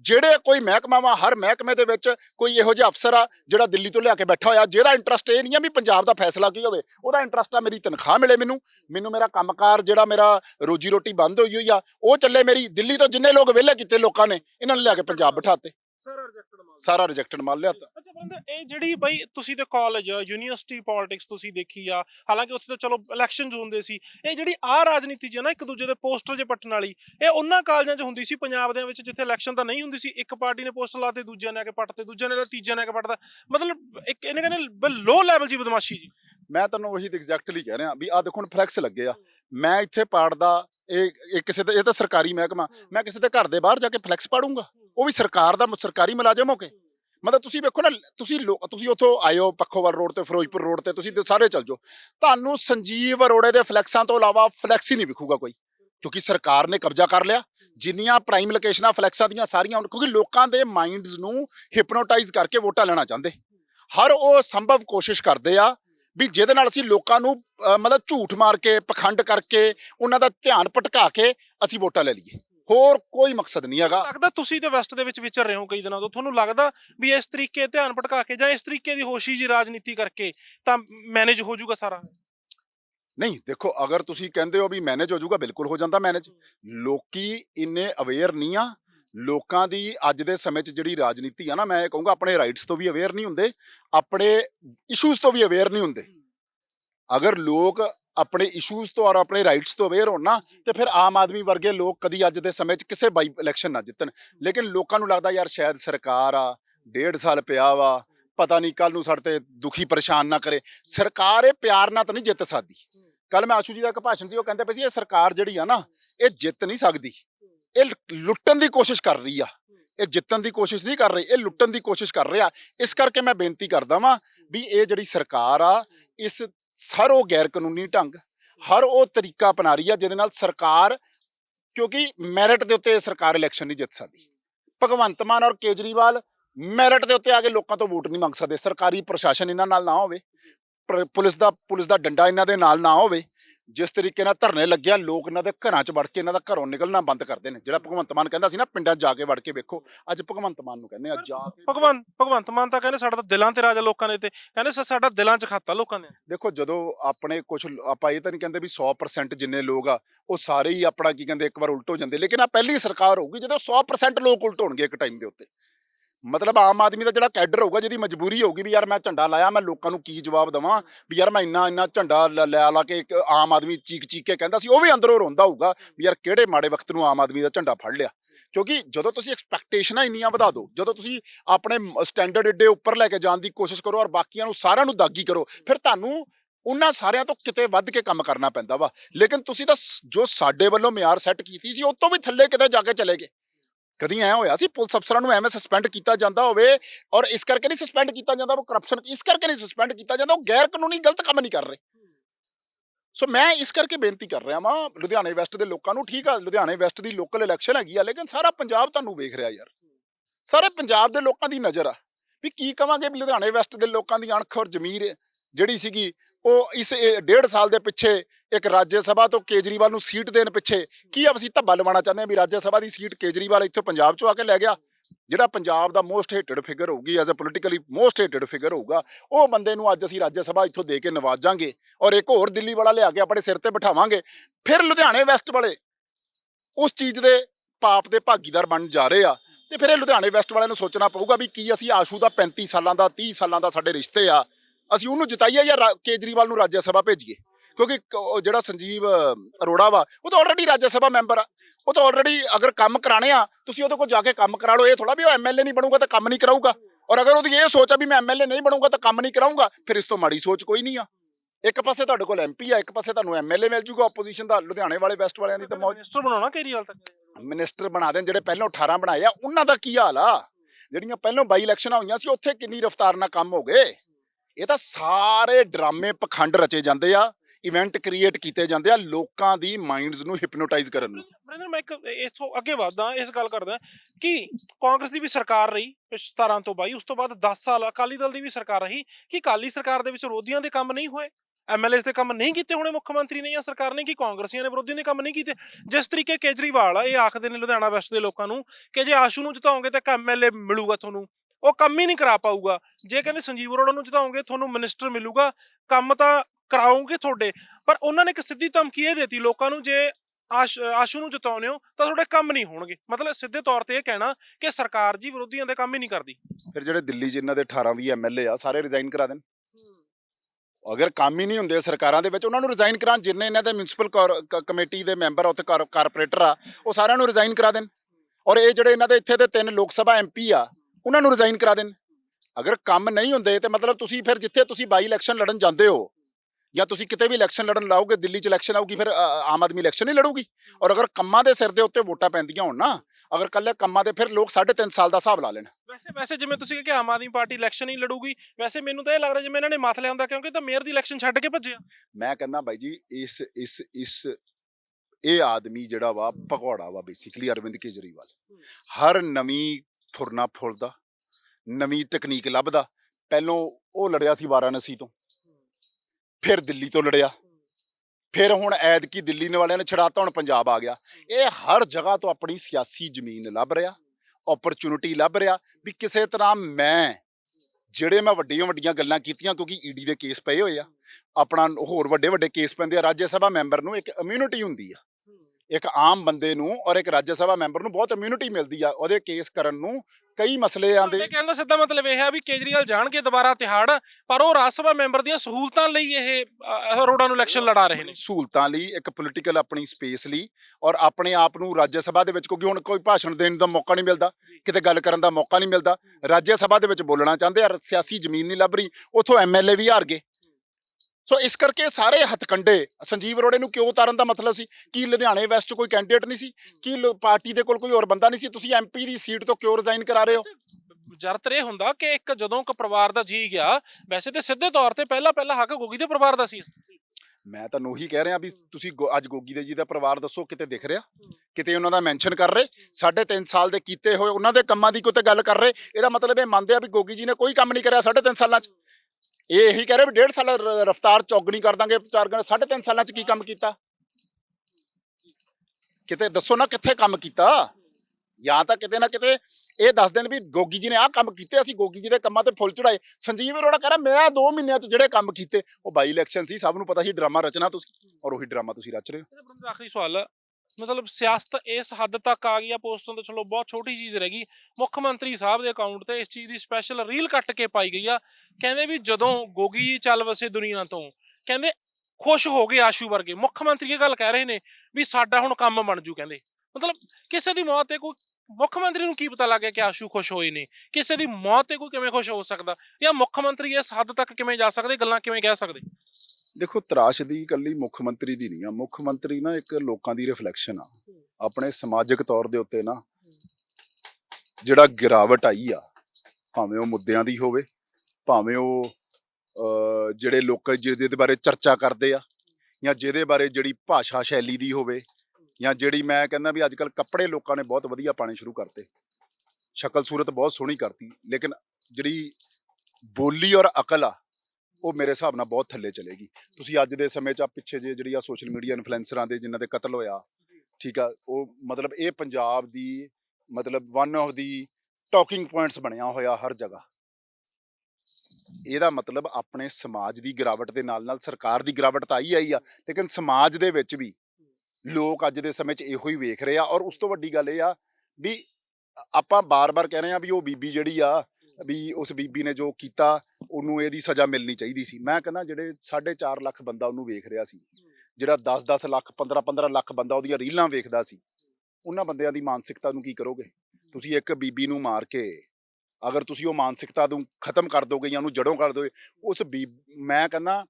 ਜਿਹੜੇ ਕੋਈ ਮਹਿਕਮਾ ਵਾ, ਹਰ ਮਹਿਕਮੇ ਦੇ ਵਿੱਚ ਕੋਈ ਇਹੋ ਜਿਹਾ ਅਫਸਰ ਆ ਜਿਹੜਾ ਦਿੱਲੀ ਤੋਂ ਲਿਆ ਕੇ ਬੈਠਾ ਹੋਇਆ, ਜਿਹਦਾ ਇੰਟਰਸਟ ਇਹ ਨਹੀਂ ਆ ਵੀ ਪੰਜਾਬ ਦਾ ਫੈਸਲਾ ਕੀ ਹੋਵੇ। ਉਹਦਾ ਇੰਟਰਸਟ ਆ ਮੇਰੀ ਤਨਖਾਹ ਮਿਲੇ ਮੈਨੂੰ। ਮੈਨੂੰ ਮੇਰਾ ਕੰਮਕਾਰ ਜਿਹੜਾ ਮੇਰਾ ਰੋਜੀ ਰੋਟੀ ਬੰਦ ਹੋਈ ਹੋਈ ਆ, ਉਹ ਚੱਲੇ ਮੇਰੀ ਦਿੱਲੀ ਤੋਂ ਜਿੰਨੇ ਲੋਕ ਵਿਹਲੇ ਕੀਤੇ ਲੋਕਾਂ ਨੇ, ਇਹਨਾਂ ਨੂੰ ਲਿਆ ਕੇ ਪੰਜਾਬ ਬਿਠਾਤੇ ਸਾਰਾ ਰਿਜੈਕਟਡ ਸਾਰਾ ਰਿਜੈਕਟਡ ਮਾਲ ਲਿਆਤਾ। ਅੱਛਾ ਬਰਿੰਦਰ ਇਹ ਜਿਹੜੀ ਬਈ ਤੁਸੀਂ ਤੇ ਕਾਲਜ ਯੂਨੀਵਰਸਿਟੀ ਪੋਲਿਟਿਕਸ ਤੁਸੀਂ ਦੇਖੀ ਆ ਹਾਲਾਂਕਿ ਉੱਥੇ ਤਾਂ ਚਲੋ ਇਲੈਕਸ਼ਨਸ ਹੁੰਦੇ ਸੀ ਇਹ ਜਿਹੜੀ ਆ ਰਾਜਨੀਤੀ ਜੀ ਨਾ ਇੱਕ ਦੂਜੇ ਦੇ ਪੋਸਟਰ ਜੇ ਪੱਟਣ ਵਾਲੀ ਇਹ ਉਹਨਾਂ ਕਾਲਜਾਂ 'ਚ ਹੁੰਦੀ ਸੀ ਪੰਜਾਬ ਦੇ ਵਿੱਚ ਜਿੱਥੇ ਇਲੈਕਸ਼ਨ ਤਾਂ ਨਹੀਂ ਹੁੰਦੀ ਸੀ ਇੱਕ ਪਾਰਟੀ ਨੇ ਪੋਸਟਰ ਲਾਤੇ ਦੂਜਿਆਂ ਨੇ ਆ ਕੇ ਪੱਟਤੇ ਦੂਜਿਆਂ ਨੇ ਲਾ ਤੀਜਿਆਂ ਨੇ ਆ ਕੇ ਪੱਟਦਾ ਮਤਲਬ ਇੱਕ ਇਹਨੇ ਕਹਿੰਦੇ ਲੋ ਲੈਵਲ ਜੀ ਬਦਮਾਸ਼ੀ ਜੀ। ਮੈਂ ਤੁਹਾਨੂੰ ਉਹੀ ਐਗਜ਼ੈਕਟਲੀ ਕਹਿ ਰਿਹਾ ਵੀ ਆ ਦੇਖੋ ਹੁਣ ਫਲੈਕਸ ਲੱਗੇ ਆ। ਮੈਂ ਇੱਥੇ ਪਾੜਦਾ ਇਹ ਇਹ ਕਿਸੇ ਦੇ ਇਹ ਤਾਂ ਸਰਕਾਰੀ ਮਹਿਕਮਾ ਮੈਂ ਕਿਸੇ ਦੇ ਘਰ ਦੇ ਬਾਹਰ ਜਾ ਕੇ ਫਲੈਕਸ ਪਾੜੂੰਗਾ। ਉਹ ਵੀ ਸਰਕਾਰ ਦਾ ਸਰਕਾਰੀ ਮੁਲਾਜ਼ਮ ਹੋ ਕੇ। ਮਤਲਬ ਤੁਸੀਂ ਵੇਖੋ ਨਾ, ਤੁਸੀਂ ਲੋ- ਤੁਸੀਂ ਉੱਥੋਂ ਆਇਓ ਪੱਖੋਵਾਲ ਰੋਡ ਤੇ, ਫਿਰੋਜ਼ਪੁਰ ਰੋਡ ਤੇ, ਤੁਸੀਂ ਸਾਰੇ ਚੱਲ ਜਾਓ। ਤੁਹਾਨੂੰ ਸੰਜੀਵ ਅਰੋੜੇ ਦੇ ਫਲੈਕਸਾਂ ਤੋਂ ਇਲਾਵਾ ਫਲੈਕਸ ਹੀ ਨਹੀਂ ਵਿਖੂਗਾ ਕੋਈ, ਕਿਉਂਕਿ ਸਰਕਾਰ ਨੇ ਕਬਜ਼ਾ ਕਰ ਲਿਆ। ਜਿੰਨੀਆਂ ਪ੍ਰਾਈਮ ਲੋਕੇਸ਼ਨਾਂ ਫਲੈਕਸਾਂ ਦੀਆਂ ਸਾਰੀਆਂ ਹੁਣ- ਕਿਉਂਕਿ ਲੋਕਾਂ ਦੇ ਮਾਈਂਡਸ ਨੂੰ ਹਿਪਨੋਟਾਈਜ਼ ਕਰਕੇ ਵੋਟਾਂ ਲੈਣਾ ਚਾਹੁੰਦੇ। ਹਰ ਉਹ ਸੰਭਵ ਕੋਸ਼ਿਸ਼ ਕਰਦੇ ਆ ਵੀ ਜਿਹਦੇ ਨਾਲ ਅਸੀਂ ਲੋਕਾਂ ਨੂੰ ਮਤਲਬ ਝੂਠ ਮਾਰ ਕੇ, ਪਖੰਡ ਕਰਕੇ, ਉਹਨਾਂ ਦਾ ਧਿਆਨ ਭਟਕਾ ਕੇ ਅਸੀਂ ਵੋਟਾਂ ਲੈ ਲਈਏ। ਹੋਰ ਕੋਈ ਮਕਸਦ ਨਹੀਂ ਹੈਗਾ। ਲੱਗਦਾ ਤੁਸੀਂ ਤੇ ਵੈਸਟ ਦੇ ਵਿੱਚ ਵਿਚਰ ਰਹੇ ਹੋ ਕਈ ਦਿਨਾਂ ਤੋਂ। ਤੁਹਾਨੂੰ ਲੱਗਦਾ ਵੀ ਇਸ ਤਰੀਕੇ ਧਿਆਨ ਭਟਕਾ ਕੇ ਜਾਂ ਇਸ ਤਰੀਕੇ ਦੀ ਹੋਸ਼ੀ ਜੀ ਰਾਜਨੀਤੀ ਕਰਕੇ ਤਾਂ ਮੈਨੇਜ ਹੋ ਜਾਊਗਾ ਸਾਰਾ। ਨਹੀਂ ਦੇਖੋ ਅਗਰ ਤੁਸੀਂ ਕਹਿੰਦੇ ਹੋ ਵੀ ਮੈਨੇਜ ਹੋ ਜਾਊਗਾ ਬਿਲਕੁਲ ਹੋ ਜਾਂਦਾ ਮੈਨੇਜ ਲੋਕੀ ਇੰਨੇ ਅਵੇਅਰ ਨਹੀਂ ਆ। ਲੋਕਾਂ ਦੀ ਅੱਜ ਦੇ ਸਮੇਂ 'ਚ ਜਿਹੜੀ ਰਾਜਨੀਤੀ ਆ ਨਾ ਮੈਂ ਇਹ ਕਹੂੰਗਾ ਆਪਣੇ ਰਾਈਟਸ ਤੋਂ ਵੀ ਅਵੇਅਰ ਨਹੀਂ ਹੁੰਦੇ ਆਪਣੇ ਇਸ਼ੂਜ਼ ਤੋਂ ਵੀ ਅਵੇਅਰ ਨਹੀਂ ਹੁੰਦੇ। ਅਗਰ ਲੋਕ ਆਪਣੇ ਇਸ਼ੂਜ਼ ਤੋਂ ਔਰ ਆਪਣੇ ਰਾਈਟਸ ਤੋਂ ਅਵੇਅਰ ਹੋਣ ਨਾ, ਤੇ ਫਿਰ ਆਮ ਆਦਮੀ ਵਰਗੇ ਲੋਕ ਕਦੀ ਅੱਜ ਦੇ ਸਮੇਂ 'ਚ ਕਿਸੇ ਬਾਈ ਇਲੈਕਸ਼ਨ ਨਾ ਜਿੱਤਣ। ਲੇਕਿਨ ਲੋਕਾਂ ਨੂੰ ਲੱਗਦਾ ਯਾਰ ਸ਼ਾਇਦ ਸਰਕਾਰ ਆ, ਡੇਢ ਸਾਲ ਪਿਆ ਵਾ, ਪਤਾ ਨਹੀਂ ਕੱਲ ਨੂੰ ਸਾਡੇ ਤੇ ਦੁਖੀ ਪਰੇਸ਼ਾਨ ਨਾ ਕਰੇ। ਸਰਕਾਰ ਇਹ ਪਿਆਰ ਨਾਲ ਤਾਂ ਨਹੀਂ ਜਿੱਤ ਸਕਦੀ। ਕੱਲ ਮੈਂ ਆਸ਼ੂ ਜੀ ਦਾ ਇੱਕ ਭਾਸ਼ਣ ਸੀ, ਉਹ ਕਹਿੰਦੇ ਪਏ ਸੀ, ਇਹ ਸਰਕਾਰ ਜਿਹੜੀ ਆ ਨਾ, ਇਹ ਜਿੱਤ ਨਹੀਂ ਸਕਦੀ। ਇਹ ਲੁੱਟਣ ਦੀ ਕੋਸ਼ਿਸ਼ ਕਰ ਰਹੀ ਆ। ਇਹ ਜਿੱਤਣ ਦੀ ਕੋਸ਼ਿਸ਼ ਨਹੀਂ ਕਰ ਰਹੀ, ਇਹ ਲੁੱਟਣ ਦੀ ਕੋਸ਼ਿਸ਼ ਕਰ ਰਿਹਾ। ਇਸ ਕਰਕੇ ਮੈਂ ਬੇਨਤੀ ਕਰਦਾ ਵਾਂ ਵੀ ਇਹ ਜਿਹੜੀ ਸਰਕਾਰ ਆ, ਇਸ ਹਰ ਉਹ ਗੈਰ ਕਾਨੂੰਨੀ ਢੰਗ, ਹਰ ਉਹ ਤਰੀਕਾ ਅਪਣਾ ਰਹੀ ਆ ਜਿਹਦੇ ਨਾਲ ਸਰਕਾਰ, ਕਿਉਂਕਿ ਮੈਰਿਟ ਦੇ ਉੱਤੇ ਸਰਕਾਰ ਇਲੈਕਸ਼ਨ ਨਹੀਂ ਜਿੱਤ ਸਕਦੀ। ਭਗਵੰਤ ਮਾਨ ਔਰ ਕੇਜਰੀਵਾਲ ਮੈਰਿਟ ਦੇ ਉੱਤੇ ਆ ਕੇ ਲੋਕਾਂ ਤੋਂ ਵੋਟ ਨਹੀਂ ਮੰਗ ਸਕਦੇ। ਸਰਕਾਰੀ ਪ੍ਰਸ਼ਾਸਨ ਇਹਨਾਂ ਨਾਲ ਨਾ ਹੋਵੇ। ਪੁਲਿਸ ਦਾ ਪੁਲਿਸ ਦਾ ਡੰਡਾ ਇਹਨਾਂ ਦੇ ਨਾਲ ਨਾ ਹੋਵੇ। ਜਿਸ ਤਰੀਕੇ ਨਾਲ ਧਰਨੇ ਲੱਗਿਆ ਲੋਕ ਇਹਨਾਂ ਦੇ ਘਰਾਂ 'ਚ ਵੜ ਕੇ ਇਹਨਾਂ ਦਾ ਘਰੋਂ ਨਿਕਲਣਾ ਬੰਦ ਕਰਦੇ ਨੇ। ਜਿਹੜਾ ਭਗਵੰਤ ਮਾਨ ਕਹਿੰਦਾ ਸੀ ਨਾ ਪਿੰਡਾਂ 'ਚ ਜਾ ਕੇ ਵੜ ਕੇ ਵੇਖੋ ਅੱਜ ਭਗਵੰਤ ਮਾਨ ਨੂੰ ਕਹਿੰਦੇ ਆ ਜਾ ਕੇ ਭਗਵਾਨ ਭਗਵੰਤ ਮਾਨ ਤਾਂ ਕਹਿੰਦੇ ਸਾਡਾ ਤਾਂ ਦਿਲਾਂ ਤੇ ਰਾਜ ਲੋਕਾਂ ਦੇ ਤੇ ਕਹਿੰਦੇ ਸਾ- ਸਾਡਾ ਦਿਲਾਂ 'ਚ ਖਾਤਾ ਲੋਕਾਂ ਦੇ ਦੇਖੋ ਜਦੋਂ ਆਪਣੇ ਕੁਝ ਆਪਾਂ ਇਹ ਤਾਂ ਨਹੀਂ ਕਹਿੰਦੇ ਵੀ 100% ਜਿੰਨੇ ਲੋਕ ਆ ਉਹ ਸਾਰੇ ਹੀ ਆਪਣਾ ਕੀ ਕਹਿੰਦੇ ਇੱਕ ਵਾਰ ਉਲਟ ਹੋ ਜਾਂਦੇ। ਲੇਕਿਨ ਆ ਪਹਿਲੀ ਸਰਕਾਰ ਹੋਊਗੀ ਜਦੋਂ 100% ਲੋਕ ਉਲਟ ਹੋਣਗੇ ਇੱਕ ਟਾਈਮ ਦੇ ਉੱਤੇ। ਮਤਲਬ ਆਮ ਆਦਮੀ ਦਾ ਜਿਹੜਾ ਕੈਡਰ ਹੋਊਗਾ, ਜਿਹਦੀ ਮਜਬੂਰੀ ਹੋਊਗੀ ਵੀ ਯਾਰ ਮੈਂ ਝੰਡਾ ਲਾਇਆ, ਮੈਂ ਲੋਕਾਂ ਨੂੰ ਕੀ ਜਵਾਬ ਦਵਾਂ? ਵੀ ਯਾਰ ਮੈਂ ਇੰਨਾ ਇੰਨਾ ਝੰਡਾ ਲ- ਲੈ ਲਾ ਕੇ ਇੱਕ ਆਮ ਆਦਮੀ ਚੀਕ ਚੀਕ ਕੇ ਕਹਿੰਦਾ ਸੀ, ਉਹ ਵੀ ਅੰਦਰੋਂ ਰੋਂਦਾ ਹੋਊਗਾ ਵੀ ਯਾਰ ਕਿਹੜੇ ਮਾੜੇ ਵਕਤ ਨੂੰ ਆਮ ਆਦਮੀ ਦਾ ਝੰਡਾ ਫੜ ਲਿਆ। ਕਿਉਂਕਿ ਜਦੋਂ ਤੁਸੀਂ ਐਕਸਪੈਕਟੇਸ਼ਨਾਂ ਇੰਨੀਆਂ ਵਧਾ ਦਿਓ ਜਦੋਂ ਤੁਸੀਂ ਆਪਣੇ ਸਟੈਂਡਰਡ ਏਡੇ ਉੱਪਰ ਲੈ ਕੇ ਜਾਣ ਦੀ ਕੋਸ਼ਿਸ਼ ਕਰੋ ਔਰ ਬਾਕੀਆਂ ਨੂੰ ਸਾਰਿਆਂ ਨੂੰ ਦਾਗੀ ਕਰੋ, ਫਿਰ ਤੁਹਾਨੂੰ ਉਹਨਾਂ ਸਾਰਿਆਂ ਤੋਂ ਕਿਤੇ ਵੱਧ ਕੇ ਕੰਮ ਕਰਨਾ ਪੈਂਦਾ ਵਾ। ਲੇਕਿਨ ਤੁਸੀਂ ਤਾਂ ਸ- ਜੋ ਸਾਡੇ ਵੱਲੋਂ ਮਿਆਰ ਸੈੱਟ ਕੀਤੀ ਸੀ, ਉਹ ਤੋਂ ਵੀ ਥੱਲੇ ਕਿਤੇ ਜਾ ਕੇ ਚਲੇ ਗਏ। ਕਦੀ ਐ ਹੋਇਆ ਸੀ, ਪੁਲਿਸ ਅਫਸਰਾਂ ਨੂੰ ਐਵੇਂ ਸਸਪੈਂਡ ਕੀਤਾ ਜਾਂਦਾ ਹੋਵੇ ਔਰ ਇਸ ਕਰਕੇ ਨਹੀਂ ਸਸਪੈਂਡ ਕੀਤਾ ਜਾਂਦਾ, ਉਹ ਕਰਪਸ਼ਨ ਇਸ ਕਰਕੇ ਨਹੀਂ ਸਸਪੈਂਡ ਕੀਤਾ ਜਾਂਦਾ, ਉਹ ਗੈਰ ਕਾਨੂੰਨੀ ਗਲਤ ਕੰਮ ਨਹੀਂ ਕਰ ਰਹੇ। ਸੋ ਮੈਂ ਇਸ ਕਰਕੇ ਬੇਨਤੀ ਕਰ ਰਿਹਾ ਵਾਂ, ਲੁਧਿਆਣੇ ਵੈਸਟ ਦੇ ਲੋਕਾਂ ਨੂੰ, ਠੀਕ ਆ, ਲੁਧਿਆਣੇ ਵੈਸਟ ਦੀ ਲੋਕਲ ਇਲੈਕਸ਼ਨ ਹੈਗੀ ਆ, ਲੇਕਿਨ ਸਾਰਾ ਪੰਜਾਬ ਤੁਹਾਨੂੰ ਵੇਖ ਰਿਹਾ ਯਾਰ। ਸਾਰੇ ਪੰਜਾਬ ਦੇ ਲੋਕਾਂ ਦੀ ਨਜ਼ਰ ਆ, ਵੀ ਕੀ ਕਵਾਂਗੇ ਵੀ ਲੁਧਿਆਣੇ ਵੈਸਟ ਦੇ ਲੋਕਾਂ ਦੀ ਅਣਖ ਔਰ ਜ਼ਮੀਰ ਜਿਹੜੀ ਸੀਗੀ, ਉਹ ਇਸ ਡੇਢ ਸਾਲ ਦੇ ਪਿੱਛੇ ਇੱਕ ਰਾਜ ਸਭਾ ਤੋਂ ਕੇਜਰੀਵਾਲ ਨੂੰ ਸੀਟ ਦੇਣ ਪਿੱਛੇ ਕੀ ਆ ਅਸੀਂ ਧੱਬਾ ਲਵਾਉਣਾ ਚਾਹੁੰਦੇ ਆ ਵੀ ਰਾਜ ਸਭਾ ਦੀ ਸੀਟ ਕੇਜਰੀਵਾਲ ਇੱਥੋਂ ਪੰਜਾਬ ਚੋਂ ਆ ਕੇ ਲੈ ਗਿਆ? ਜਿਹੜਾ ਪੰਜਾਬ ਦਾ ਮੋਸਟ ਹੇਟਡ ਫਿਗਰ ਹੋਊਗੀ as a politically most hated figure ਹੋਊਗਾ, ਉਹ ਬੰਦੇ ਨੂੰ ਅੱਜ ਅਸੀਂ ਰਾਜ ਸਭਾ ਇੱਥੋਂ ਦੇ ਕੇ ਨਵਾਜਾਂਗੇ ਔਰ ਇੱਕ ਹੋਰ ਦਿੱਲੀ ਵਾਲਾ ਲਿਆ ਕੇ ਆਪਣੇ ਸਿਰ ਤੇ ਬਿਠਾਵਾਂਗੇ। ਫਿਰ ਲੁਧਿਆਣੇ ਵੈਸਟ ਵਾਲੇ ਉਸ ਚੀਜ਼ ਦੇ ਪਾਪ ਦੇ ਭਾਗੀਦਾਰ ਬਣ ਜਾ ਰਹੇ ਆ ਤੇ ਫਿਰ ਇਹ ਲੁਧਿਆਣੇ ਵੈਸਟ ਵਾਲਿਆਂ ਨੂੰ ਸੋਚਣਾ ਪਊਗਾ ਵੀ ਕੀ ਅਸੀਂ ਆਸ਼ੂ ਦਾ 35 ਸਾਲਾਂ ਦਾ 30 ਸਾਲਾਂ ਦਾ ਸਾਡੇ ਰਿਸ਼ਤੇ ਆ। ਅਸੀਂ ਉਹਨੂੰ ਜਿਤਾਈਏ ਜਾਂ ਕੇਜਰੀਵਾਲ ਨੂੰ ਰਾਜ ਸਭਾ ਭੇਜੀਏ? ਕਿਉਂਕਿ ਜਿਹੜਾ ਸੰਜੀਵ ਅਰੋੜਾ ਵਾ ਉਹ ਤਾਂ ਆਲਰੇਡੀ ਰਾਜ ਸਭਾ ਮੈਂਬਰ ਆ। ਉਹ ਤਾਂ ਆਲਰੇਡੀ ਅਗਰ ਕੰਮ ਕਰਾਣੇ ਆ ਤੁਸੀਂ ਉਹਦੇ ਕੋਲ ਜਾ ਕੇ ਕੰਮ ਕਰਾ ਲਓ। ਇਹ ਥੋੜਾ ਵੀ ਉਹ ਐਮਐਲਏ ਨਹੀਂ ਬਣੂਗਾ ਤਾਂ ਕੰਮ ਨਹੀਂ ਕਰਾਊਗਾ। ਔਰ ਅਗਰ ਉਹਦੀ ਇਹ ਸੋਚ ਆ ਵੀ ਮੈਂ ਐਮਐਲਏ ਨਹੀਂ ਬਣੂਗਾ ਤਾਂ ਕੰਮ ਨਹੀਂ ਕਰਾਊਗਾ ਫਿਰ ਇਸ ਤੋਂ ਮਾੜੀ ਸੋਚ ਕੋਈ ਨਹੀਂ ਆ। ਇੱਕ ਪਾਸੇ ਤੁਹਾਡੇ ਕੋਲ ਐਮਪੀ ਆ ਇੱਕ ਪਾਸੇ ਤੁਹਾਨੂੰ ਐਮਐਲਏ ਮਿਲ ਜੂਗਾ ਆਪੋਜੀਸ਼ਨ ਦਾ ਲੁਧਿਆਣੇ ਵਾਲੇ ਵੈਸਟ ਵਾਲਿਆਂ ਦੀ ਤਾਂ ਮੌਜ ਮਿਨਿਸਟਰ ਬਣਾਉਣਾ ਕੇਰੀਵਾਲ ਤੱਕ? ਮਿਨਿਸਟਰ ਬਣਾ ਦੇਣ ਜਿਹੜੇ ਪਹਿਲਾਂ 18 ਬਣਾਏ ਆ ਉਹਨਾਂ ਦਾ ਕੀ ਹਾਲ ਆ? ਜਿਹੜੀਆਂ ਪਹਿਲਾਂ ਬਾਈ ਇਲੈਕਸ਼ਨਾਂ ਹੋਈਆਂ ਸੀ ਉੱਥੇ ਕਿੰਨੀ ਰਫ਼ਤਾਰ ਨਾਲ ਕੰਮ ਹੋ ਗਏ? ਇਹ ਤਾਂ ਸਾਰੇ ਡਰਾਮੇ ਪਖੰਡ ਰਚੇ ਜਾਂਦੇ ਆ ਇਵੈਂਟ ਕ੍ਰੀਏਟ ਕੀਤੇ ਜਾਂਦੇ ਆ, ਲੋਕਾਂ ਦੀ ਮਾਈਂਡਸ ਨੂੰ ਹਿਪਨੋਟਾਈਜ਼ ਕਰਨ ਨੂੰ। ਬ੍ਰਦਰ ਮੈਂ ਇੱਕ, ਇਥੋਂ ਅੱਗੇ ਵਧਦਾ, ਇਸ ਗੱਲ ਕਰਦਾ ਕਿ ਕਾਂਗਰਸ ਦੀ ਵੀ ਸਰਕਾਰ ਰਹੀ 17 ਤੋਂ 22 ਉਸ ਤੋਂ ਬਾਅਦ 10 ਸਾਲ ਅਕਾਲੀ ਦਲ ਦੀ ਵੀ ਸਰਕਾਰ ਰਹੀ, ਕਿ ਅਕਾਲੀ ਸਰਕਾਰ ਦੇ ਵਿੱਚ ਵਿਰੋਧੀਆਂ ਦੇ ਕੰਮ ਨਹੀਂ ਹੋਏ? ਐਮਐਲਏਸ ਦੇ ਕੰਮ ਨਹੀਂ ਕੀਤੇ ਹੋਣੇ ਮੁੱਖ ਮੰਤਰੀ ਨੇ ਜਾਂ ਸਰਕਾਰ ਨੇ, ਕਿ ਕਾਂਗਰਸੀਆਂ ਨੇ ਵਿਰੋਧੀਆਂ ਦੇ ਕੰਮ ਨਹੀਂ ਕੀਤੇ? ਜਿਸ ਤਰੀਕੇ ਕੇਜਰੀਵਾਲ ਆ, ਇਹ ਆਖਦੇ ਨੇ ਲੁਧਿਆਣਾ ਵੈਸਟ ਦੇ ਲੋਕਾਂ ਨੂੰ ਕਿ ਜੇ ਆਸ਼ੂ ਨੂੰ ਜਿਤਾਓਗੇ ਤਾਂ ਐਮਐਲਏ ਮਿਲੂਗਾ ਤੁਹਾਨੂੰ। ਉਹ ਕੰਮ ਹੀ ਨਹੀਂ ਕਰਾ ਪਾਊਗਾ। ਜੇ ਕਹਿੰਦੇ ਸੰਜੀਵ ਅਰੋੜਾ ਨੂੰ ਜਿਤਾਓਗੇ ਤੁਹਾਨੂੰ ਮਿਨਿਸਟਰ ਮਿਲੂਗਾ ਕੰਮ ਤਾਂ ਕਰਾਉਂਗੇ ਤੁਹਾਡੇ। ਪਰ ਉਹਨਾਂ ਨੇ ਇੱਕ ਸਿੱਧੀ ਧਮਕੀ ਇਹ ਦੇਤੀ ਲੋਕਾਂ ਨੂੰ ਜੇ ਆਸ਼ ਆਸ਼ੂ ਨੂੰ ਜਿਤਾਉਂਦੇ ਹੋ ਤਾਂ ਤੁਹਾਡੇ ਕੰਮ ਨਹੀਂ ਹੋਣਗੇ। ਮਤਲਬ ਸਿੱਧੇ ਤੌਰ ਤੇ ਇਹ ਕਹਿਣਾ ਕਿ ਸਰਕਾਰ ਜੀ ਵਿਰੋਧੀਆਂ ਦੇ ਕੰਮ ਹੀ ਨਹੀਂ ਕਰਦੀ। ਫਿਰ ਜਿਹੜੇ ਦਿੱਲੀ 'ਚ ਇਹਨਾਂ ਦੇ 18 20 ਐਮਐਲਏ ਆ ਸਾਰੇ ਰਿਜ਼ਾਈਨ ਕਰਾ ਦੇਣ। ਅਗਰ ਕੰਮ ਹੀ ਨਹੀਂ ਹੁੰਦੇ ਸਰਕਾਰਾਂ ਦੇ ਵਿੱਚ ਉਹਨਾਂ ਨੂੰ ਰਿਜ਼ਾਈਨ ਕਰਾਉਣ ਜਿੰਨੇ ਇਹਨਾਂ ਦੇ ਮਿਊਨਿਸਪਲ ਕਮੇਟੀ ਦੇ ਮੈਂਬਰ ਆ ਉੱਥੇ ਕਾਰ- ਕਾਰਪੋਰੇਟਰ ਆ ਉਹ ਸਾਰਿਆਂ ਨੂੰ ਰਿਜ਼ਾਈਨ ਕਰਾ ਦੇਣ। ਔਰ ਇਹ ਜਿਹੜੇ ਇਹਨਾਂ ਦੇ ਇੱਥੇ ਦੇ ਤਿੰਨ ਲੋਕ ਸਭਾ ਐਮਪੀ ਆ ਉਹਨਾਂ ਨੂੰ ਰਿਜ਼ਾਈਨ ਕਰਾ ਦੇਣ। ਅਗਰ ਕੰਮ ਨਹੀਂ ਹੁੰਦੇ ਤੇ ਮਤਲਬ ਤੁਸੀਂ ਫਿਰ ਜਿੱਥੇ ਤੁਸੀਂ ਬਾਈ ਇਲੈਕਸ਼ਨ ਲੜਨ ਜਾਂਦੇ ਹੋ ਜਾਂ ਤੁਸੀਂ ਕਿਤੇ ਵੀ ਇਲੈਕਸ਼ਨ ਲੜਨ ਲਾਓਗੇ ਦਿੱਲੀ 'ਚ ਇਲੈਕਸ਼ਨ ਆਊਗੀ ਫਿਰ ਆਮ ਆਦਮੀ ਇਲੈਕਸ਼ਨ ਨਹੀਂ ਲੜੂਗੀ। ਔਰ ਅਗਰ ਕੰਮਾਂ ਦੇ ਸਿਰ ਦੇ ਉੱਤੇ ਵੋਟਾਂ ਪੈਂਦੀਆਂ ਹੋਣ ਨਾ ਅਗਰ ਕੱਲੇ ਕੰਮਾਂ ਦੇ ਫਿਰ ਲੋਕ 3.5 ਸਾਲ ਦਾ ਹਿਸਾਬ ਲਾ ਲੈਣ। ਵੈਸੇ ਵੈਸੇ ਜਿਵੇਂ ਤੁਸੀਂ ਕਿਹਾ ਕਿ ਆਮ ਆਦਮੀ ਪਾਰਟੀ ਇਲੈਕਸ਼ਨ ਹੀ ਲੜੂਗੀ ਵੈਸੇ ਮੈਨੂੰ ਤਾਂ ਇਹ ਲੱਗ ਰਿਹਾ ਜਿਵੇਂ ਇਹਨਾਂ ਨੇ ਮਤ ਲਿਆ ਹੁੰਦਾ ਕਿਉਂਕਿ ਤਾਂ ਮੇਅਰ ਦੀ ਇਲੈਕਸ਼ਨ ਛੱਡ ਕੇ ਭੱਜਿਆ ਮੈਂ ਕਹਿੰਦਾ ਬਾਈ ਜੀ ਇਸ ਇਸ ਇਸ ਇਹ ਆਦਮੀ ਜਿਹੜਾ ਵਾ ਭਗੌੜਾ ਵਾ ਬੇਸਿਕਲੀ ਅਰਵਿੰਦ ਕੇਜਰੀਵਾਲ। ਹਰ ਨਵੀਂ ਫੁਰਨਾ ਫੁਰਦਾ, ਨਵੀਂ ਤਕਨੀਕ ਲੱਭਦਾ। ਪਹਿਲੋਂ ਉਹ ਲੜਿਆ ਸੀ ਵਾਰਾਣਸੀ ਤੋਂ। ਫਿਰ ਦਿੱਲੀ ਤੋਂ ਲੜਿਆ। ਫਿਰ ਹੁਣ ਐਦਕੀ ਦਿੱਲੀ ਵਾਲਿਆਂ ਨੇ ਛੜਾਤਾ ਹੁਣ ਪੰਜਾਬ ਆ ਗਿਆ। ਇਹ ਹਰ ਜਗ੍ਹਾ ਤੋਂ ਆਪਣੀ ਸਿਆਸੀ ਜ਼ਮੀਨ ਲੱਭ ਰਿਹਾ ਓਪਰਚੁਨਿਟੀ ਲੱਭ ਰਿਹਾ ਵੀ ਕਿਸੇ ਤਰ੍ਹਾਂ ਮੈਂ, ਜਿਹੜੇ ਮੈਂ ਵੱਡੀਆਂ ਵੱਡੀਆਂ ਗੱਲਾਂ ਕੀਤੀਆਂ ਕਿਉਂਕਿ ਈਡੀ ਦੇ ਕੇਸ ਪਏ ਹੋਏ ਆ, ਆਪਣਾ ਹੋਰ ਵੱਡੇ ਵੱਡੇ ਕੇਸ ਪੈਂਦੇ ਆ, ਰਾਜ ਸਭਾ ਮੈਂਬਰ ਨੂੰ ਇੱਕ ਇਮਿਊਨਿਟੀ ਹੁੰਦੀ ਆ। ਇੱਕ ਆਮ ਬੰਦੇ ਨੂੰ ਔਰ ਇੱਕ ਰਾਜ ਸਭਾ ਮੈਂਬਰ ਨੂੰ ਬਹੁਤ ਇਮਿਊਨਿਟੀ ਮਿਲਦੀ ਆ ਉਹਦੇ ਕੇਸ ਕਰਨ ਨੂੰ ਕਈ ਮਸਲੇ ਆਂਦੇ ਇਹ ਕਹਿਣ ਦਾ ਸਿੱਧਾ ਮਤਲਬ ਇਹ ਹੈ ਵੀ ਕੇਜਰੀਵਾਲ ਜਾਣਗੇ ਦੁਬਾਰਾ ਤਿਹਾੜ ਪਰ ਉਹ ਰਾਜ ਸਭਾ ਮੈਂਬਰ ਦੀਆਂ ਸਹੂਲਤਾਂ ਲਈ ਇਹ ਅ, ਨੂੰ ਇਲੈਕਸ਼ਨ ਲੜਾ ਰਹੇ ਨੇ। ਸਹੂਲਤਾਂ ਲਈ ਇੱਕ ਪੋਲੀਟੀਕਲ ਆਪਣੀ ਸਪੇਸ ਲਈ ਔਰ ਆਪਣੇ ਆਪ ਨੂੰ ਰਾਜ ਸਭਾ ਦੇ ਵਿੱਚ ਕਿਉਂਕਿ ਹੁਣ ਕੋਈ ਭਾਸ਼ਣ ਦੇਣ ਦਾ ਮੌਕਾ ਨਹੀਂ ਮਿਲਦਾ ਕਿਤੇ ਗੱਲ ਕਰਨ ਦਾ ਮੌਕਾ ਨਹੀਂ ਮਿਲਦਾ ਰਾਜ ਸਭਾ ਦੇ ਵਿੱਚ ਬੋਲਣਾ ਚਾਹੁੰਦੇ ਆ ਸਿਆਸੀ ਜ਼ਮੀਨ ਨਹੀਂ ਲੱਭ ਰਹੀ ਉਥੋਂ ਐਮਐਲਏ ਵੀ ਹਾਰ ਗਏ। ਸੋ ਇਸ ਕਰਕੇ ਸਾਰੇ ਹੱਥਕੰਡੇ ਸੰਜੀਵ ਅਰੋੜੇ ਨੂੰ ਕਿਉਂ ਉਤਾਰਨ ਦਾ ਮਤਲਬ ਸੀ? ਕਿ ਲੁਧਿਆਣੇ ਵੈਸਟ 'ਚ ਕੋਈ ਕੈਂਡੀਡੇਟ ਨਹੀਂ ਸੀ? ਕਿ ਪਾਰਟੀ ਦੇ ਕੋਲ ਕੋਈ ਹੋਰ ਬੰਦਾ ਨਹੀਂ ਸੀ? ਤੁਸੀਂ ਐਮਪੀ ਦੀ ਸੀਟ ਤੋਂ ਕਿਉਂ ਰਿਜ਼ਾਈਨ ਕਰਾ ਰਹੇ ਹੋ? ਜਰਤਰ ਇਹ ਹੁੰਦਾ ਕਿ ਇੱਕ ਜਦੋਂ ਇੱਕ ਪਰਿਵਾਰ ਦਾ ਜੀ ਗਿਆ ਵੈਸੇ ਤੇ ਸਿੱਧੇ ਤੌਰ ਤੇ ਪਹਿਲਾ ਪਹਿਲਾ ਹੱਕ ਗੋਗੀ ਦੇ ਪਰਿਵਾਰ ਦਾ ਸੀ। ਮੈਂ ਤੁਹਾਨੂੰ ਉਹੀ ਕਹਿ ਰਿਹਾ ਵੀ ਤੁਸੀਂ ਅੱਜ ਗੋਗੀ ਦੇ ਜੀ ਦਾ ਪਰਿਵਾਰ ਦੱਸੋ ਕਿਤੇ ਦਿਖ ਰਿਹਾ? ਕਿਤੇ ਉਹਨਾਂ ਦਾ ਮੈਂਸ਼ਨ ਕਰ ਰਹੇ? ਸਾਢੇ ਤਿੰਨ ਸਾਲ ਦੇ ਕੀਤੇ ਹੋਏ ਉਹਨਾਂ ਦੇ ਕੰਮਾਂ ਦੀ ਕਿਤੇ ਗੱਲ ਕਰ ਰਹੇ? ਇਹਦਾ ਮਤਲਬ ਇਹ ਮੰਨਦੇ ਆ ਵੀ ਗੋਗੀ ਜੀ ਨੇ ਕੋਈ ਕੰਮ ਨਹੀਂ ਕਰਿਆ ਸਾਢੇ ਤਿੰਨ ਸਾਲਾਂ 'ਚ। ਇਹ ਇਹੀ ਕਹਿ ਰਹੇ ਵੀ ਡੇਢ ਸਾਲ ਰ- ਰਫਤਾਰ ਚੌਗਣੀ ਕਰ ਦਾਂਗੇ, ਚਾਰ ਗਣੇ, ਸਾਢੇ ਤਿੰਨ ਸਾਲਾਂ 'ਚ ਕੀ ਕੰਮ ਕੀਤਾ? ਕਿਤੇ ਦੱਸੋ ਨਾ ਕਿੱਥੇ ਕੰਮ ਕੀਤਾ? ਜਾਂ ਤਾਂ ਕਿਤੇ ਨਾ ਕਿਤੇ ਇਹ ਦੱਸ ਦੇਣ ਵੀ ਗੋਗੀ ਜੀ ਨੇ ਆਹ ਕੰਮ ਕੀਤੇ, ਅਸੀਂ ਗੋਗੀ ਜੀ ਦੇ ਕੰਮਾਂ ਤੇ ਫੁੱਲ ਚੜਾਏ ਸੰਜੀਵ ਅਰੋੜਾ ਕਹ ਰਿਹਾ, ਮੈਂ 2 ਮਹੀਨਿਆਂ 'ਚ ਜਿਹੜੇ ਕੰਮ ਕੀਤੇ, ਉਹ ਬਾਈ ਇਲੈਕਸ਼ਨ ਸੀ, ਸਭ ਨੂੰ ਪਤਾ ਸੀ ਡਰਾਮਾ ਰਚਨਾ ਤੁਸੀਂ, ਔਰ ਉਹੀ ਡਰਾਮਾ ਤੁਸੀਂ ਰਚ ਰਹੇ ਹੋ। ਇਹਦੇ ਬੰਦੇ ਆਖਰੀ ਸਵਾਲ ਮਤਲਬ ਸਿਆਸਤ ਇਸ ਹੱਦ ਤੱਕ ਆ ਗਈ ਆ ਪੋਸਟਾਂ ਤਾਂ, ਚਲੋ ਬਹੁਤ ਛੋਟੀ ਚੀਜ਼ ਰਹਿ ਗਈ। ਮੁੱਖ ਮੰਤਰੀ ਸਾਹਿਬ ਦੇ ਅਕਾਊਂਟ ਤੇ ਇਸ ਚੀਜ਼ ਦੀ ਸਪੈਸ਼ਲ ਰੀਲ ਕੱਟ ਕੇ ਪਾਈ ਗਈ ਆ। ਕਹਿੰਦੇ ਵੀ ਜਦੋਂ ਗੋਗੀ ਜੀ ਚੱਲ ਵਸੇ ਦੁਨੀਆ ਤੋਂ, ਕਹਿੰਦੇ ਖੁਸ਼ ਹੋ ਗਏ ਆਸ਼ੂ ਵਰਗੇ। ਮੁੱਖ ਮੰਤਰੀ ਇਹ ਗੱਲ ਕਹਿ ਰਹੇ ਨੇ ਵੀ ਸਾਡਾ ਹੁਣ ਕੰਮ ਬਣ ਜੂ, ਕਹਿੰਦੇ। ਮਤਲਬ ਕਿਸੇ ਦੀ ਮੌਤ ਤੇ ਕੋਈ, ਮੁੱਖ ਮੰਤਰੀ ਨੂੰ ਕੀ ਪਤਾ ਲੱਗ ਗਿਆ ਕਿ ਆਸ਼ੂ ਖੁਸ਼ ਹੋਏ ਨੇ? ਕਿਸੇ ਦੀ ਮੌਤ ਤੇ ਕੋਈ ਕਿਵੇਂ ਖੁਸ਼ ਹੋ ਸਕਦਾ? ਜਾਂ ਮੁੱਖ ਮੰਤਰੀ ਇਸ ਹੱਦ ਤੱਕ ਕਿਵੇਂ ਜਾ ਸਕਦੇ? ਗੱਲਾਂ ਕਿਵੇਂ ਕਹਿ ਸਕਦੇ? ਦੇਖੋ ਤਰਾਸ਼ ਦੀ ਇਕੱਲੀ ਮੁੱਖ ਮੰਤਰੀ ਦੀ ਨਹੀਂ ਆ। ਮੁੱਖ ਮੰਤਰੀ ਨਾ ਇੱਕ ਲੋਕਾਂ ਦੀ ਰਿਫਲੈਕਸ਼ਨ ਆ। ਆਪਣੇ ਸਮਾਜਿਕ ਤੌਰ ਦੇ ਉੱਤੇ ਨਾ ਜਿਹੜਾ ਗਿਰਾਵਟ ਆਈ ਆ ਭਾਵੇਂ ਉਹ ਮੁੱਦਿਆਂ ਦੀ ਹੋਵੇ ਭਾਵੇਂ ਉਹ ਜਿਹੜੇ ਲੋਕ ਜਿਹਦੇ ਬਾਰੇ ਚਰਚਾ ਕਰਦੇ ਆ ਜਾਂ ਜਿਹਦੇ ਬਾਰੇ ਜਿਹੜੀ ਭਾਸ਼ਾ ਸ਼ੈਲੀ ਦੀ ਹੋਵੇ ਜਾਂ ਜਿਹੜੀ ਮੈਂ ਕਹਿੰਦਾ ਵੀ ਅੱਜ ਕੱਲ ਕੱਪੜੇ ਲੋਕਾਂ ਨੇ ਬਹੁਤ ਵਧੀਆ ਪਾਣੇ ਸ਼ੁਰੂ ਕਰਤੇ। ਸ਼ਕਲ ਸੂਰਤ ਬਹੁਤ ਸੋਹਣੀ ਕਰਤੀ। ਲੇਕਿਨ ਜਿਹੜੀ ਬੋਲੀ ਔਰ ਅਕਲ ਆ ਉਹ ਮੇਰੇ ਹਿਸਾਬ ਨਾਲ ਬਹੁਤ ਥੱਲੇ ਚਲੇਗੀ। ਤੁਸੀਂ ਅੱਜ ਦੇ ਸਮੇਂ 'ਚ ਆ ਪਿੱਛੇ ਜੇ ਜਿਹੜੀ ਆ ਸੋਸ਼ਲ ਮੀਡੀਆ ਇਨਫਲੂਐਂਸਰਾਂ ਦੇ ਜਿਨ੍ਹਾਂ ਦੇ ਕਤਲ ਹੋਇਆ, ਠੀਕ ਆ, ਉਹ ਮਤਲਬ ਇਹ ਪੰਜਾਬ ਦੀ ਮਤਲਬ one of the talking points ਬਣਿਆ ਹੋਇਆ ਹਰ ਜਗ੍ਹਾ। ਇਹਦਾ ਮਤਲਬ ਆਪਣੇ ਸਮਾਜ ਦੀ ਗਿਰਾਵਟ ਦੇ ਨਾਲ ਨਾਲ ਸਰਕਾਰ ਦੀ ਗਿਰਾਵਟ ਤਾਂ ਆਈ ਆਈ ਆ, ਲੇਕਿਨ ਸਮਾਜ ਦੇ ਵਿੱਚ ਵੀ ਲੋਕ ਅੱਜ ਦੇ ਸਮੇਂ 'ਚ ਇਹੋ ਹੀ ਵੇਖ ਰਹੇ ਆ ਔਰ ਉਸ ਤੋਂ ਵੱਡੀ ਗੱਲ ਇਹ ਆ ਵੀ ਆਪਾਂ ਬਾਰ-ਬਾਰ ਕਹਿ ਰਹੇ ਆ ਵੀ ਉਹ ਬੀਬੀ ਜਿਹੜੀ ਆ ਵੀ ਉਸ ਬੀਬੀ ਨੇ ਜੋ ਕੀਤਾ, ਉਹਨੂੰ ਇਹਦੀ ਸਜ਼ਾ ਮਿਲਣੀ ਚਾਹੀਦੀ ਸੀ। ਮੈਂ ਕਹਿੰਦਾ ਜਿਹੜੇ 4.5 ਲੱਖ ਬੰਦਾ ਉਹਨੂੰ ਵੇਖ ਰਿਹਾ ਸੀ, ਜਿਹੜਾ 10-10 ਲੱਖ 15-15 ਲੱਖ ਬੰਦਾ ਉਹਦੀਆਂ ਰੀਲਾਂ ਵੇਖਦਾ ਸੀ, ਉਹਨਾਂ ਬੰਦਿਆਂ ਦੀ ਮਾਨਸਿਕਤਾ ਨੂੰ ਕੀ ਕਰੋਗੇ? ਤੁਸੀਂ ਇੱਕ ਬੀਬੀ ਨੂੰ ਮਾਰ ਕੇ, ਅਗਰ ਤੁਸੀਂ ਉਹ ਮਾਨਸਿਕਤਾ ਨੂੰ ਖਤਮ ਕਰ ਦੋਗੇ ਜਾਂ ਉਹਨੂੰ ਜੜੋਂ ਕਰ ਦੋਗੇ, ਉਸ ਬੀ, ਮੈਂ ਕਹਿੰਦਾ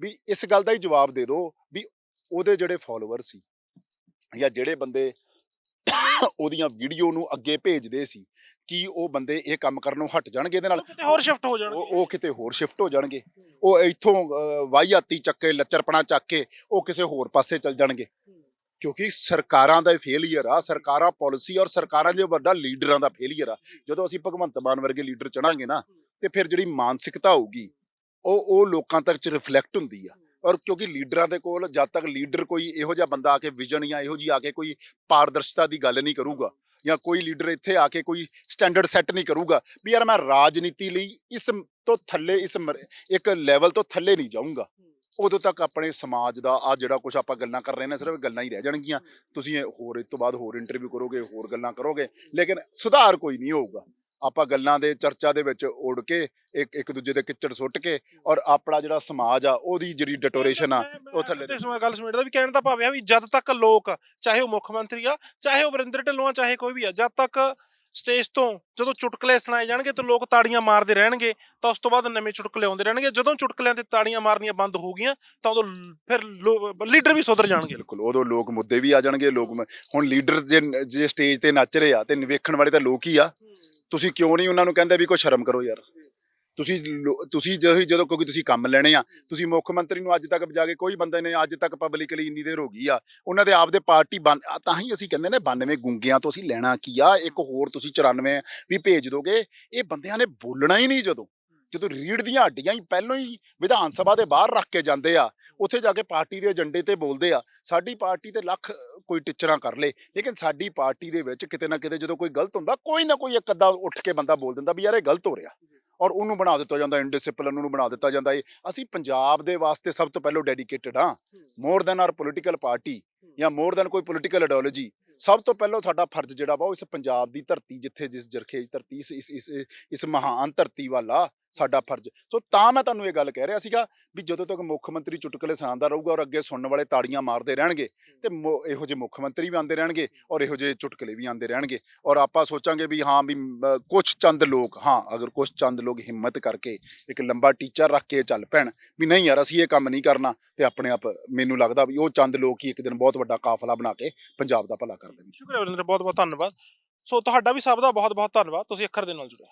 ਵੀ ਇਸ ਗੱਲ ਦਾ ਹੀ ਜਵਾਬ ਦੇ ਦਿਓ ਵੀ ਉਹਦੇ ਜਿਹੜੇ ਫਾਲੋਅਰ ਸੀ ਜਾਂ ਜਿਹੜੇ ਬੰਦੇ ਉਹਦੀਆਂ ਵੀਡੀਓ ਨੂੰ ਅੱਗੇ ਭੇਜਦੇ ਸੀ ਕੀ ਉਹ ਬੰਦੇ ਇਹ ਕੰਮ ਕਰਨੋਂ ਹਟ ਜਾਣਗੇ ਇਹਦੇ ਨਾਲ। ਕਿਤੇ ਹੋਰ ਸ਼ਿਫਟ ਹੋ ਜਾਣਗੇ। ਉਹ ਕਿਤੇ ਹੋਰ ਸ਼ਿਫਟ ਹੋ ਜਾਣਗੇ। ਉਹ ਇੱਥੋਂ ਵਾਹੀਆਤੀ ਚੱਕੇ ਲੱਚਰਪਣਾ ਚੱਕ ਕੇ ਉਹ ਕਿਸੇ ਹੋਰ ਪਾਸੇ ਚੱਲ ਜਾਣਗੇ। ਕਿਉਂਕਿ ਸਰਕਾਰਾਂ ਦਾ ਫੇਲਿਅਰ ਆ ਸਰਕਾਰਾਂ ਪਾਲਿਸੀ ਔਰ ਸਰਕਾਰਾਂ ਦੇ ਵੱਡਾ ਲੀਡਰਾਂ ਦਾ ਫੇਲਿਅਰ ਆ। ਜਦੋਂ ਅਸੀਂ ਭਗਵੰਤ ਮਾਨ ਵਰਗੇ ਲੀਡਰ ਚੜਾਂਗੇ ਨਾ ਤੇ ਫਿਰ ਜਿਹੜੀ ਮਾਨਸਿਕਤਾ ਹੋਊਗੀ ਉਹ ਉਹ ਲੋਕਾਂ ਤੱਕ ਚ ਰਿਫਲੈਕਟ ਹੁੰਦੀ ਆ। ਔਰ ਕਿਉਂਕਿ ਲੀਡਰਾਂ ਦੇ ਕੋਲ ਜਦ ਤੱਕ ਲੀਡਰ ਕੋਈ ਇਹੋ ਜਿਹਾ ਬੰਦਾ ਆ ਕੇ ਵਿਜ਼ਨ ਜਾਂ ਇਹੋ ਜੀ ਆ ਕੇ ਕੋਈ ਪਾਰਦਰਸ਼ਤਾ ਦੀ ਗੱਲ ਨਹੀਂ ਕਰੂਗਾ ਜਾਂ ਕੋਈ ਲੀਡਰ ਇੱਥੇ ਆ ਕੇ ਕੋਈ ਸਟੈਂਡਰਡ ਸੈੱਟ ਨਹੀਂ ਕਰੂਗਾ ਵੀ ਯਾਰ ਮੈਂ ਰਾਜਨੀਤੀ ਲਈ ਇਸ ਤੋਂ ਥੱਲੇ ਇਸ ਇੱਕ ਲੈਵਲ ਤੋਂ ਥੱਲੇ ਨਹੀਂ ਜਾਊਂਗਾ। ਉਦੋਂ ਤੱਕ ਆਪਣੇ ਸਮਾਜ ਦਾ ਆ ਜਿਹੜਾ ਕੁਝ ਆਪਾਂ ਗੱਲਾਂ ਕਰ ਰਹੇ ਨੇ ਸਿਰਫ ਗੱਲਾਂ ਹੀ ਰਹਿ ਜਾਣਗੀਆਂ। ਤੁਸੀਂ ਹੋਰ ਇਸ ਤੋਂ ਬਾਅਦ ਹੋਰ ਇੰਟਰਵਿਊ ਕਰੋਗੇ ਹੋਰ ਗੱਲਾਂ ਕਰੋਗੇ। ਲੇਕਿਨ ਸੁਧਾਰ ਕੋਈ ਨਹੀਂ ਹੋਊਗਾ। ਆਪਾਂ ਗੱਲਾਂ ਦੇ ਚਰਚਾ ਦੇ ਵਿੱਚ ਉੜ ਕੇ ਇੱਕ ਇੱਕ ਦੂਜੇ ਦੇ ਕਿੱਚੜ ਸੁੱਟ ਕੇ ਔਰ ਆਪਣਾ ਜਿਹੜਾ ਸਮਾਜ ਆ ਉਹਦੀ ਜਿਹੜੀ ਡਿਟੋਰੇਸ਼ਨ ਆ ਉਹ ਥੱਲੇ ਤੇ ਸਮਾਂ ਗੱਲ ਸਮੇਟਦਾ ਵੀ ਕਹਿਣ ਦਾ ਭਾਵ ਆ ਵੀ ਜਦ ਤੱਕ ਲੋਕ ਚਾਹੇ ਉਹ ਮੁੱਖ ਮੰਤਰੀ ਆ ਚਾਹੇ ਉਹ ਵਰਿੰਦਰ ਢਿੱਲੋਂ ਆ ਚਾਹੇ ਕੋਈ ਵੀ ਆ ਜਦ ਤੱਕ ਸਟੇਜ ਤੋਂ ਜਦੋਂ ਚੁਟਕਲੇ ਸੁਣਾਏ ਜਾਣਗੇ ਤੇ ਲੋਕ ਤਾੜੀਆਂ ਮਾਰਦੇ ਰਹਿਣਗੇ ਤਾਂ ਉਸ ਤੋਂ ਬਾਅਦ ਨਵੇਂ ਚੁਟਕਲੇ ਆਉਂਦੇ ਰਹਿਣਗੇ। ਜਦੋਂ ਚੁਟਕਲਿਆਂ ਤੇ ਤਾੜੀਆਂ ਮਾਰਨੀਆਂ ਬੰਦ ਹੋ ਗਈਆਂ ਤਾਂ ਉਦੋਂ ਫਿਰ ਲੀਡਰ ਵੀ ਸੁਧਰ ਜਾਣਗੇ। ਬਿਲਕੁਲ ਉਦੋਂ ਲੋਕ ਮੁੱਦੇ ਵੀ ਆ ਜਾਣਗੇ ਲੋਕ ਹੁਣ ਲੀਡਰ ਜੇ ਜੇ ਸਟੇਜ ਤੇ ਨੱਚ ਰਹੇ ਆ ਤੇ ਵੇਖਣ ਵਾਲੇ ਤਾਂ ਲੋਕ ਹੀ ਆ। ਤੁਸੀਂ ਕਿਉਂ ਨਹੀਂ ਉਹਨਾਂ ਨੂੰ ਕਹਿੰਦੇ ਵੀ ਕੋਈ ਸ਼ਰਮ ਕਰੋ ਯਾਰ? ਤੁਸੀਂ ਲੋ- ਤੁਸੀਂ ਜਦੋਂ ਜਦੋਂ ਕਿਉਂਕਿ ਤੁਸੀਂ ਕੰਮ ਲੈਣੇ ਆ, ਤੁਸੀਂ ਮੁੱਖ ਮੰਤਰੀ ਨੂੰ ਅੱਜ ਤੱਕ ਜਾ ਕੇ ਕੋਈ ਬੰਦੇ ਨੇ ਅੱਜ ਤੱਕ ਪਬਲਿਕਲੀ ਇੰਨੀ ਦੇਰ ਹੋ ਗਈ ਆ। ਉਹਨਾਂ ਦੇ ਆਪਦੇ ਪਾਰਟੀ ਬਣ ਤਾਂ ਹੀ ਅਸੀਂ ਕਹਿੰਦੇ ਨੇ 92 ਗੁੰਗਿਆਂ ਤੋਂ ਅਸੀਂ ਲੈਣਾ ਕੀ ਆ? ਇੱਕ ਹੋਰ ਤੁਸੀਂ 94 ਵੀ ਭੇਜ ਦੋਗੇ। ਇਹ ਬੰਦਿਆਂ ਨੇ ਬੋਲਣਾ ਹੀ ਨਹੀਂ ਜਦੋਂ। ਜਦੋਂ ਰੀੜ ਦੀਆਂ ਹੱਡੀਆਂ ਹੀ ਪਹਿਲਾਂ ਹੀ ਵਿਧਾਨ ਸਭਾ ਦੇ ਬਾਹਰ ਰੱਖ ਕੇ ਜਾਂਦੇ ਆ ਉੱਥੇ ਜਾ ਕੇ ਪਾਰਟੀ ਦੇ ਏਜੰਡੇ ਤੇ ਬੋਲਦੇ ਆ ਸਾਡੀ ਪਾਰਟੀ ਤੇ ਲੱਖ ਕੋਈ ਟਿਚਰਾਂ ਕਰ ਲੇ ਲੇਕਿਨ ਸਾਡੀ ਪਾਰਟੀ ਦੇ ਵਿੱਚ ਕਿਤੇ ਨਾ ਕਿਤੇ ਜਦੋਂ ਕੋਈ ਗਲਤ ਹੁੰਦਾ ਕੋਈ ਨਾ ਕੋਈ ਇੱਕ ਅੱਧਾ ਉੱਠ ਕੇ ਬੰਦਾ ਬੋਲ ਦਿੰਦਾ ਵੀ ਯਾਰ ਇਹ ਗਲਤ ਹੋ ਰਿਹਾ। ਔਰ ਉਹਨੂੰ ਬਣਾ ਦਿੱਤਾ ਜਾਂਦਾ ਇਨਡਿਸਪਲਿਨ ਉਹਨੂੰ ਬਣਾ ਦਿੱਤਾ ਜਾਂਦਾ ਏ ਅਸੀਂ ਪੰਜਾਬ ਦੇ ਵਾਸਤੇ ਸਭ ਤੋਂ ਪਹਿਲਾਂ ਡੈਡੀਕੇਟਡ ਹਾਂ। More than our political party ਜਾਂ। ਮੋਰ ਦੈਨ ਕੋਈ ਪੋਲੀਟੀਕਲ ਆਈਡੀਓਲੋਜੀ ਸਭ ਤੋਂ ਪਹਿਲਾਂ ਸਾਡਾ ਫਰਜ਼ ਜਿਹੜਾ ਵਾ ਉਹ ਇਸ ਪੰਜਾਬ ਦੀ ਧਰਤੀ ਜਿੱਥੇ ਜਿਸ ਜਰਖੇਜ ਧਰਤੀ ਇਸ ਇਸ ਇਸ ਮਹਾਨ ਧਰਤੀ ਵਾਲਾ ਸਾਡਾ ਫਰਜ਼। ਸੋ ਤਾਂ ਮੈਂ ਤੁਹਾਨੂੰ ਇਹ ਗੱਲ ਕਹਿ ਰਿਹਾ ਸੀਗਾ ਵੀ ਜਦੋਂ ਤੱਕ ਮੁੱਖ ਮੰਤਰੀ ਚੁਟਕਲੇ ਸਾਂਦਾ ਰਹੂਗਾ ਔਰ ਅੱਗੇ ਸੁਣਨ ਵਾਲੇ ਤਾੜੀਆਂ ਮਾਰਦੇ ਰਹਿਣਗੇ ਤੇ ਮੋ- ਇਹੋ ਜਿਹੇ ਮੁੱਖ ਮੰਤਰੀ ਵੀ ਆਉਂਦੇ ਰਹਿਣਗੇ ਔਰ ਇਹੋ ਜਿਹੇ ਚੁਟਕਲੇ ਵੀ ਆਉਂਦੇ ਰਹਿਣਗੇ ਔਰ ਆਪਾਂ ਸੋਚਾਂਗੇ ਵੀ ਹਾਂ ਵੀ ਕੁਝ ਚੰਦ ਲੋਕ, ਹਾਂ, ਅਗਰ ਕੁਝ ਚੰਦ ਲੋਕ ਹਿੰਮਤ ਕਰਕੇ ਇੱਕ ਲੰਬਾ ਟੀਚਾ ਰੱਖ ਕੇ ਚੱਲ ਪੈਣ ਵੀ ਨਹੀਂ ਯਾਰ ਅਸੀਂ ਇਹ ਕੰਮ ਨਹੀਂ ਕਰਨਾ ਤੇ ਆਪਣੇ ਆਪ ਮੈਨੂੰ ਲੱਗਦਾ ਵੀ ਉਹ ਚੰਦ ਲੋਕ ਹੀ ਇੱਕ ਦਿਨ ਬਹੁਤ ਵੱਡਾ ਕਾਫਲਾ ਬਣਾ ਕੇ ਪੰਜਾਬ ਦਾ ਭਲਾ ਕਰ ਦੇਣਗੇ ਸ਼ੁਕਰੀਆ ਵਰਿੰਦਰ ਬਹੁਤ ਬਹੁਤ ਧੰਨਵਾਦ। ਸੋ ਤੁਹਾਡਾ ਵੀ ਸਭ ਦਾ ਬਹੁਤ ਬਹੁਤ ਧੰਨਵਾਦ। ਤੁਸੀਂ ਅੱਖਰ ਦੇ ਨਾਲ ਜੁੜੇ।